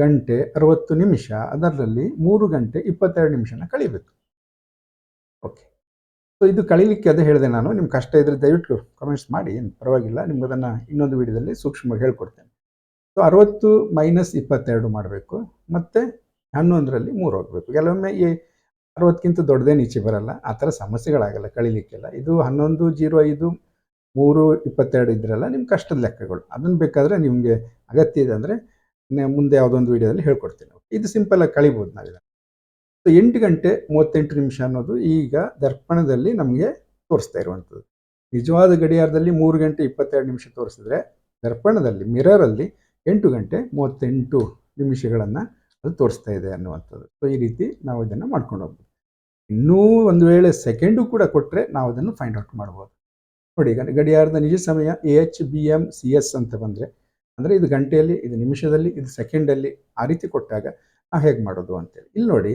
ಗಂಟೆ ಅರವತ್ತು ನಿಮಿಷ, ಅದರಲ್ಲಿ ಮೂರು ಗಂಟೆ ಇಪ್ಪತ್ತೆರಡು ನಿಮಿಷನ ಕಳಿಬೇಕು ಓಕೆ ಸೊ ಇದು ಕಳೀಲಿಕ್ಕೆ ಅದೇ ಹೇಳಿದೆ ನಾನು, ನಿಮ್ಗೆ ಕಷ್ಟ ಇದ್ದರೆ ದಯವಿಟ್ಟು ಕಮೆಂಟ್ಸ್ ಮಾಡಿ ಪರವಾಗಿಲ್ಲ ನಿಮ್ಗೆ ಅದನ್ನು ಇನ್ನೊಂದು ವಿಡಿಯೋದಲ್ಲಿ ಸೂಕ್ಷ್ಮವಾಗಿ ಹೇಳ್ಕೊಡ್ತೇನೆ. ಸೊ ಅರವತ್ತು ಮೈನಸ್ ಇಪ್ಪತ್ತೆರಡು ಮಾಡಬೇಕು. ಮತ್ತು ಹನ್ನೊಂದರಲ್ಲಿ ಮೂರು ಹೋಗಬೇಕು. ಕೆಲವೊಮ್ಮೆ ಈ ಅರವತ್ತಕ್ಕಿಂತ ದೊಡ್ಡದೇ ಈಚೆ ಬರಲ್ಲ. ಆ ಥರ ಸಮಸ್ಯೆಗಳಾಗಲ್ಲ ಕಳಿಲಿಕ್ಕೆಲ್ಲ. ಇದು ಹನ್ನೊಂದು, ಜೀರೋ, ಐದು, ಮೂರು, ಇಪ್ಪತ್ತೆರಡು ಇದ್ರಲ್ಲ ನಿಮ್ಮ ಕಷ್ಟದ ಲೆಕ್ಕಗಳು. ಅದನ್ನು ಬೇಕಾದರೆ ನಿಮಗೆ ಅಗತ್ಯ ಇದೆ ಅಂದರೆ ಮುಂದೆ ಯಾವುದೊಂದು ವೀಡಿಯೋದಲ್ಲಿ ಹೇಳ್ಕೊಡ್ತೀನಿ. ಇದು ಸಿಂಪಲಾಗಿ ಕಳಿಬೋದು ನಾವಿಲ್ಲ ಸೊ ಎಂಟು ಗಂಟೆ ಮೂವತ್ತೆಂಟು ನಿಮಿಷ ಅನ್ನೋದು ಈಗ ದರ್ಪಣದಲ್ಲಿ ನಮಗೆ ತೋರಿಸ್ತಾ ಇರುವಂಥದ್ದು. ನಿಜವಾದ ಗಡಿಯಾರದಲ್ಲಿ ಮೂರು ಗಂಟೆ ಇಪ್ಪತ್ತೆರಡು ನಿಮಿಷ ತೋರಿಸಿದ್ರೆ ದರ್ಪಣದಲ್ಲಿ ಮಿರರಲ್ಲಿ ಎಂಟು ಗಂಟೆ ಮೂವತ್ತೆಂಟು ನಿಮಿಷಗಳನ್ನು ಅದು ತೋರಿಸ್ತಾ ಇದೆ ಅನ್ನುವಂಥದ್ದು. ಸೊ ಈ ರೀತಿ ನಾವು ಇದನ್ನು ಮಾಡ್ಕೊಂಡು ಹೋಗ್ಬೋದು. ಇನ್ನೂ ಒಂದು ವೇಳೆ ಸೆಕೆಂಡು ಕೂಡ ಕೊಟ್ಟರೆ ನಾವು ಅದನ್ನು ಫೈಂಡ್ ಔಟ್ ಮಾಡ್ಬೋದು. ನೋಡಿ, ಈಗ ಗಡಿಯಾರದ ನಿಜ ಸಮಯ A H B M C S ಅಂತ ಬಂದರೆ, ಅಂದರೆ ಇದು ಗಂಟೆಯಲ್ಲಿ, ಇದು ನಿಮಿಷದಲ್ಲಿ, ಇದು ಸೆಕೆಂಡಲ್ಲಿ ಆ ರೀತಿ ಕೊಟ್ಟಾಗ ನಾವು ಹೇಗೆ ಮಾಡೋದು ಅಂತೇಳಿ. ಇಲ್ಲಿ ನೋಡಿ,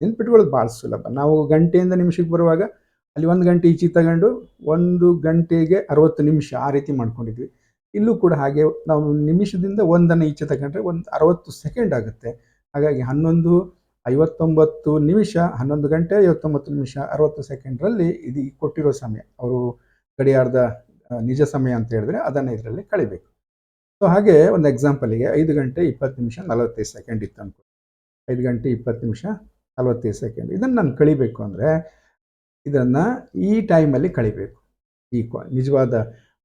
ನೆನ್ಪಿಟ್ಕೊಳ್ಳೋದು ಭಾಳ ಸುಲಭ. ನಾವು ಗಂಟೆಯಿಂದ ನಿಮಿಷಕ್ಕೆ ಬರುವಾಗ ಅಲ್ಲಿ ಒಂದು ಗಂಟೆ ಈಚೆ ತಗೊಂಡು ಒಂದು ಗಂಟೆಗೆ ಅರವತ್ತು ನಿಮಿಷ ಆ ರೀತಿ ಮಾಡ್ಕೊಂಡಿದ್ವಿ. ಇಲ್ಲೂ ಕೂಡ ಹಾಗೆ ನಾವು ನಿಮಿಷದಿಂದ ಒಂದನ್ನು ಈಚೆ ತಗೊಂಡ್ರೆ ಒಂದು ಅರವತ್ತು ಸೆಕೆಂಡ್ ಆಗುತ್ತೆ. ಹಾಗಾಗಿ ಹನ್ನೊಂದು ಐವತ್ತೊಂಬತ್ತು ನಿಮಿಷ, ಹನ್ನೊಂದು ಗಂಟೆ ಐವತ್ತೊಂಬತ್ತು ನಿಮಿಷ, ಅರವತ್ತು ಸೆಕೆಂಡ್ರಲ್ಲಿ ಇದು ಕೊಟ್ಟಿರೋ ಸಮಯ. ಅವರು ಗಡಿಯಾರದ ನಿಜ ಸಮಯ ಅಂತ ಹೇಳಿದ್ರೆ ಅದನ್ನು ಇದರಲ್ಲಿ ಕಳಿಬೇಕು. ಸೊ, ಹಾಗೆ ಒಂದು ಎಕ್ಸಾಂಪಲಿಗೆ ಐದು ಗಂಟೆ ಇಪ್ಪತ್ತು ನಿಮಿಷ ನಲವತ್ತೈದು ಸೆಕೆಂಡ್ ಇತ್ತು ಅನ್ಕೋ ಐದು ಗಂಟೆ ಇಪ್ಪತ್ತು ನಿಮಿಷ ನಲವತ್ತೈದು ಸೆಕೆಂಡ್. ಇದನ್ನು ನಾನು ಕಳಿಬೇಕು ಅಂದರೆ ಇದನ್ನು ಈ ಟೈಮಲ್ಲಿ ಕಳಿಬೇಕು. ಈ ನಿಜವಾದ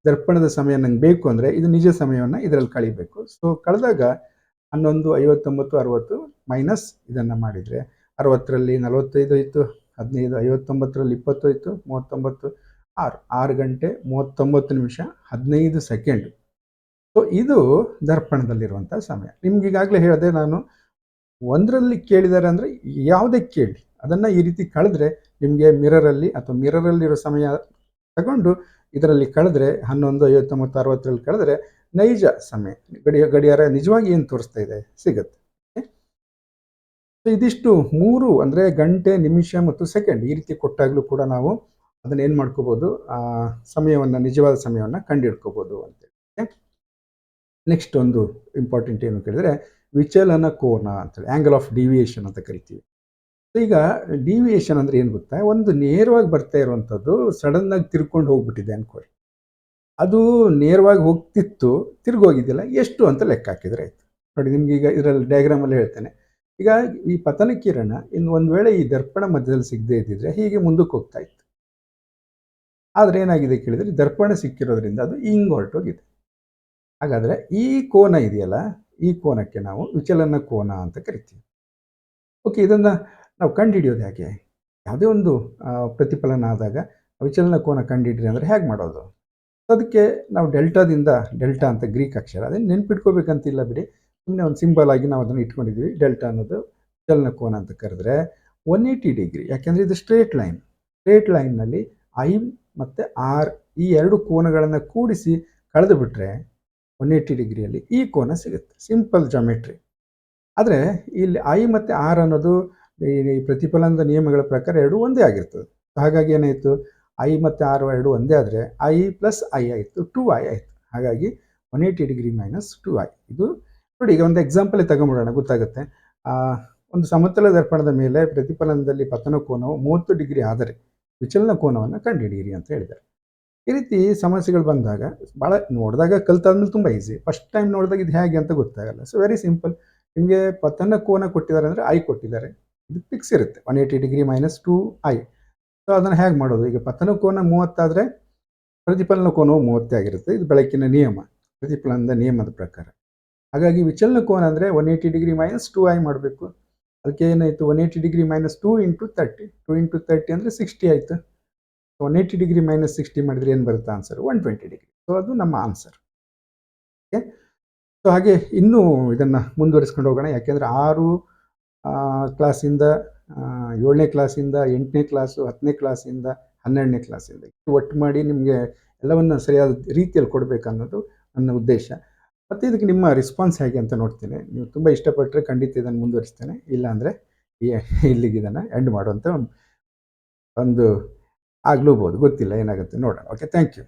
ದರ್ಪಣದ ಸಮಯ ನಂಗೆ ಬೇಕು ಅಂದರೆ ಇದು ನಿಜ ಸಮಯವನ್ನು ಇದರಲ್ಲಿ ಕಳಿಬೇಕು. ಸೊ ಕಳೆದಾಗ ಹನ್ನೊಂದು, ಐವತ್ತೊಂಬತ್ತು, ಅರವತ್ತು ಮೈನಸ್ ಇದನ್ನು ಮಾಡಿದರೆ ಅರವತ್ತರಲ್ಲಿ ನಲವತ್ತೈದು ಇತ್ತು ಹದಿನೈದು, ಐವತ್ತೊಂಬತ್ತರಲ್ಲಿ ಇಪ್ಪತ್ತು ಇತ್ತು ಮೂವತ್ತೊಂಬತ್ತು, ಆರು ಆರು ಗಂಟೆ ಮೂವತ್ತೊಂಬತ್ತು ನಿಮಿಷ ಹದಿನೈದು ಸೆಕೆಂಡ್ ಸೊ ಇದು ದರ್ಪಣದಲ್ಲಿರುವಂಥ ಸಮಯ. ನಿಮ್ಗೆ ಈಗಾಗಲೇ ಹೇಳಿದೆ ನಾನು ಒಂದರಲ್ಲಿ ಕೇಳಿದ್ದಾರೆ ಅಂದರೆ ಯಾವುದೇ ಕೇಳಿ. ಅದನ್ನು ಈ ರೀತಿ ಕಳೆದ್ರೆ ನಿಮಗೆ ಮಿರರಲ್ಲಿ ಅಥವಾ ಮಿರರಲ್ಲಿರೋ ಸಮಯ ತಗೊಂಡು ಇದರಲ್ಲಿ ಕಳೆದ್ರೆ ಹನ್ನೊಂದು, ಐವತ್ತೊಂಬತ್ತು, ಅರವತ್ತರಲ್ಲಿ ಕಳೆದ್ರೆ ನೈಜ ಸಮಯ, ಗಡಿಯ, ಗಡಿಯಾರ ನಿಜವಾಗಿ ಏನು ತೋರಿಸ್ತಾ ಇದೆ? ಸಿಗುತ್ತೆ. ಸೊ ಇದಿಷ್ಟು ಮೂರು ಅಂದರೆ ಗಂಟೆ, ನಿಮಿಷ ಮತ್ತು ಸೆಕೆಂಡ್ ಈ ರೀತಿ ಕೊಟ್ಟಾಗಲೂ ಕೂಡ ನಾವು ಅದನ್ನು ಏನು ಮಾಡ್ಕೋಬೋದು? ಸಮಯವನ್ನು, ನಿಜವಾದ ಸಮಯವನ್ನು ಕಂಡುಹಿಡ್ಕೋಬೋದು ಅಂತೇಳಿ ನೆಕ್ಸ್ಟ್ ಒಂದು ಇಂಪಾರ್ಟೆಂಟ್ ಏನು ಕೇಳಿದ್ರೆ ವಿಚಲನ ಕೋನ ಅಂತೇಳಿ ಆ್ಯಂಗಲ್ ಆಫ್ ಡಿವಿಯೇಷನ್ ಅಂತ ಕರಿತೀವಿ. ಈಗ ಡಿವಿಯೇಷನ್ ಅಂದರೆ ಏನು ಗೊತ್ತಾ? ಒಂದು ನೇರವಾಗಿ ಬರ್ತಾ ಇರುವಂಥದ್ದು ಸಡನ್ನಾಗಿ ತಿರ್ಕೊಂಡು ಹೋಗ್ಬಿಟ್ಟಿದೆ ಅನ್ಕೊಳ್ಳಿ. ಅದು ನೇರವಾಗಿ ಹೋಗ್ತಿತ್ತು, ತಿರ್ಗೋಗಿದ್ದಿಲ್ಲ. ಎಷ್ಟು ಅಂತ ಲೆಕ್ಕ ಹಾಕಿದರೆ ಆಯಿತು. ನೋಡಿ, ನಿಮ್ಗೆ ಈಗ ಇದರಲ್ಲಿ ಡಯಾಗ್ರಾಮಲ್ಲಿ ಹೇಳ್ತೇನೆ. ಈಗ ಈ ಪತನ ಕಿರಣ ಇನ್ನು ಒಂದು ವೇಳೆ ಈ ದರ್ಪಣ ಮಧ್ಯದಲ್ಲಿ ಸಿಗದೇ ಇದ್ದಿದ್ರೆ ಹೀಗೆ ಮುಂದಕ್ಕೆ ಹೋಗ್ತಾ ಇತ್ತು. ಆದರೆ ಏನಾಗಿದೆ ಕೇಳಿದರೆ ದರ್ಪಣ ಸಿಕ್ಕಿರೋದ್ರಿಂದ ಅದು ಹಿಂಗೆ ಹೊರಟೋಗಿದೆ ಹಾಗಾದರೆ ಈ ಕೋನ ಇದೆಯಲ್ಲ, ಈ ಕೋನಕ್ಕೆ ನಾವು ವಿಚಲನ ಕೋನ ಅಂತ ಕರಿತೀವಿ. ಓಕೆ ಇದನ್ನು ನಾವು ಕಂಡುಹಿಡಿಯೋದು ಹೇಗೆ? ಯಾವುದೇ ಒಂದು ಪ್ರತಿಫಲನ ಆದಾಗ ವಿಚಲನ ಕೋನ ಕಂಡುಹಿಡ್ರಿ ಅಂದರೆ ಹೇಗೆ ಮಾಡೋದು? ಅದಕ್ಕೆ ನಾವು ಡೆಲ್ಟಾದಿಂದ ಡೆಲ್ಟಾ ಅಂತ ಗ್ರೀಕ್ ಅಕ್ಷರ ಅದನ್ನು ನೆನ್ಪಿಟ್ಕೋಬೇಕಂತಿಲ್ಲ ಬಿಡಿ. ಸುಮ್ಮನೆ ಒಂದು ಸಿಂಬಲ್ ಆಗಿ ನಾವು ಅದನ್ನು ಇಟ್ಕೊಂಡಿದ್ದೀವಿ, ಡೆಲ್ಟಾ ಅನ್ನೋದು ವಿಚಲನ ಕೋನ ಅಂತ ಕರೆದ್ರೆ ಒನ್ ಏಯ್ಟಿ ಡಿಗ್ರಿ, ಯಾಕೆಂದರೆ ಇದು ಸ್ಟ್ರೇಟ್ ಲೈನ್ ಸ್ಟ್ರೇಟ್ ಲೈನ್ನಲ್ಲಿ ಐ ಮತ್ತು ಆರ್ ಈ ಎರಡು ಕೋನಗಳನ್ನು ಕೂಡಿಸಿ ಕಳೆದು ಬಿಟ್ಟರೆ ಒನ್ ಏಯ್ಟಿ ಡಿಗ್ರಿಯಲ್ಲಿ ಈ ಕೋನ ಸಿಗುತ್ತೆ. ಸಿಂಪಲ್ ಜಾಮೆಟ್ರಿ ಆದರೆ ಇಲ್ಲಿ ಐ ಮತ್ತು ಆರ್ ಅನ್ನೋದು ಈ ಪ್ರತಿಫಲನದ ನಿಯಮಗಳ ಪ್ರಕಾರ ಎರಡು ಒಂದೇ ಆಗಿರ್ತದೆ. ಹಾಗಾಗಿ ಏನಾಯಿತು? ಐ ಮತ್ತು ಆರ್ ಎರಡು ಒಂದೇ ಆದರೆ ಐ ಪ್ಲಸ್ ಐ ಆಯಿತು, ಟು ಐ ಆಯಿತು. ಹಾಗಾಗಿ one eighty degree minus two I. ಇದು ನೋಡಿ, ಈಗ ಒಂದು ಎಕ್ಸಾಂಪಲ್ ತಗೊಂಬಿಡೋಣ ಗೊತ್ತಾಗುತ್ತೆ. ಒಂದು ಸಮತಲ ದರ್ಪಣದ ಮೇಲೆ ಪ್ರತಿಫಲನದಲ್ಲಿ ಪತನ ಕೋನವು ಮೂವತ್ತು ಡಿಗ್ರಿ ಆದರೆ ವಿಚಲನ ಕೋನವನ್ನು ಕಂಡುಹಿಡಿಯಿರಿ ಅಂತ ಹೇಳಿದ್ದಾರೆ. ಈ ರೀತಿ ಸಮಸ್ಯೆಗಳು ಬಂದಾಗ ಭಾಳ ನೋಡಿದಾಗ ಕಲ್ತಾದ್ಮೇಲೆ ತುಂಬ ಈಸಿ ಫಸ್ಟ್ ಟೈಮ್ ನೋಡಿದಾಗ ಇದು ಹೇಗೆ ಅಂತ ಗೊತ್ತಾಗಲ್ಲ. ಸೊ ವೆರಿ ಸಿಂಪಲ್ ನಿಮಗೆ ಪತನ ಕೋನ ಕೊಟ್ಟಿದ್ದಾರೆ ಅಂದರೆ ಐ ಕೊಟ್ಟಿದ್ದಾರೆ. ಇದು ಫಿಕ್ಸ್ ಇರುತ್ತೆ. One eighty degree minus two I so ಅದನ್ನು ಹೇಗೆ ಮಾಡೋದು? ಈಗ ಪತನ ಕೋನ ಮೂವತ್ತಾದರೆ ಪ್ರತಿಫಲನ ಕೋನವು ಮೂವತ್ತೇ ಆಗಿರುತ್ತೆ. ಇದು ಬೆಳಕಿನ ನಿಯಮ. ಪ್ರತಿಫಲನದ ನಿಯಮದ ಪ್ರಕಾರ. ಹಾಗಾಗಿ ವಿಚಲನ ಕೋನ ಅಂದರೆ one eighty degree minus two I ಮಾಡಬೇಕು. ಅದಕ್ಕೆ ಏನಾಯಿತು? One eighty degree minus two into thirty two into thirty ಅಂದರೆ ಸಿಕ್ಸ್ಟಿ ಆಯಿತು. One eighty degree minus sixty ಮಾಡಿದರೆ ಏನು ಬರುತ್ತೆ answer one twenty degree so ಅದು ನಮ್ಮ ಆನ್ಸರ್ ಓಕೆ ಸೊ ಹಾಗೆ ಇನ್ನೂ ಇದನ್ನು ಮುಂದುವರಿಸ್ಕೊಂಡು ಹೋಗೋಣ. ಯಾಕೆಂದರೆ ಆರು ಕ್ಲಾಸಿಂದ ಏಳನೇ ಕ್ಲಾಸಿಂದ ಎಂಟನೇ ಕ್ಲಾಸು ಹತ್ತನೇ ಕ್ಲಾಸಿಂದ ಹನ್ನೆರಡನೇ ಕ್ಲಾಸಿಂದ ಒಟ್ಟು ಮಾಡಿ ನಿಮಗೆ ಎಲ್ಲವನ್ನು ಸರಿಯಾದ ರೀತಿಯಲ್ಲಿ ಕೊಡಬೇಕನ್ನೋದು ನನ್ನ ಉದ್ದೇಶ. ಮತ್ತು ಇದಕ್ಕೆ ನಿಮ್ಮ ರೆಸ್ಪಾನ್ಸ್ ಹೇಗೆ ಅಂತ ನೋಡ್ತೇನೆ. ನೀವು ತುಂಬ ಇಷ್ಟಪಟ್ಟರೆ ಖಂಡಿತ ಇದನ್ನು ಮುಂದುವರಿಸ್ತೇನೆ. ಇಲ್ಲಾಂದರೆ ಇಲ್ಲಿಗೆ ಇದನ್ನು ಎಂಡ್ ಮಾಡುವಂಥ ಒಂದು ಆಗ್ಲೂಬೋದು. ಗೊತ್ತಿಲ್ಲ, ಏನಾಗುತ್ತೆ ನೋಡೋಣ. Okay thank you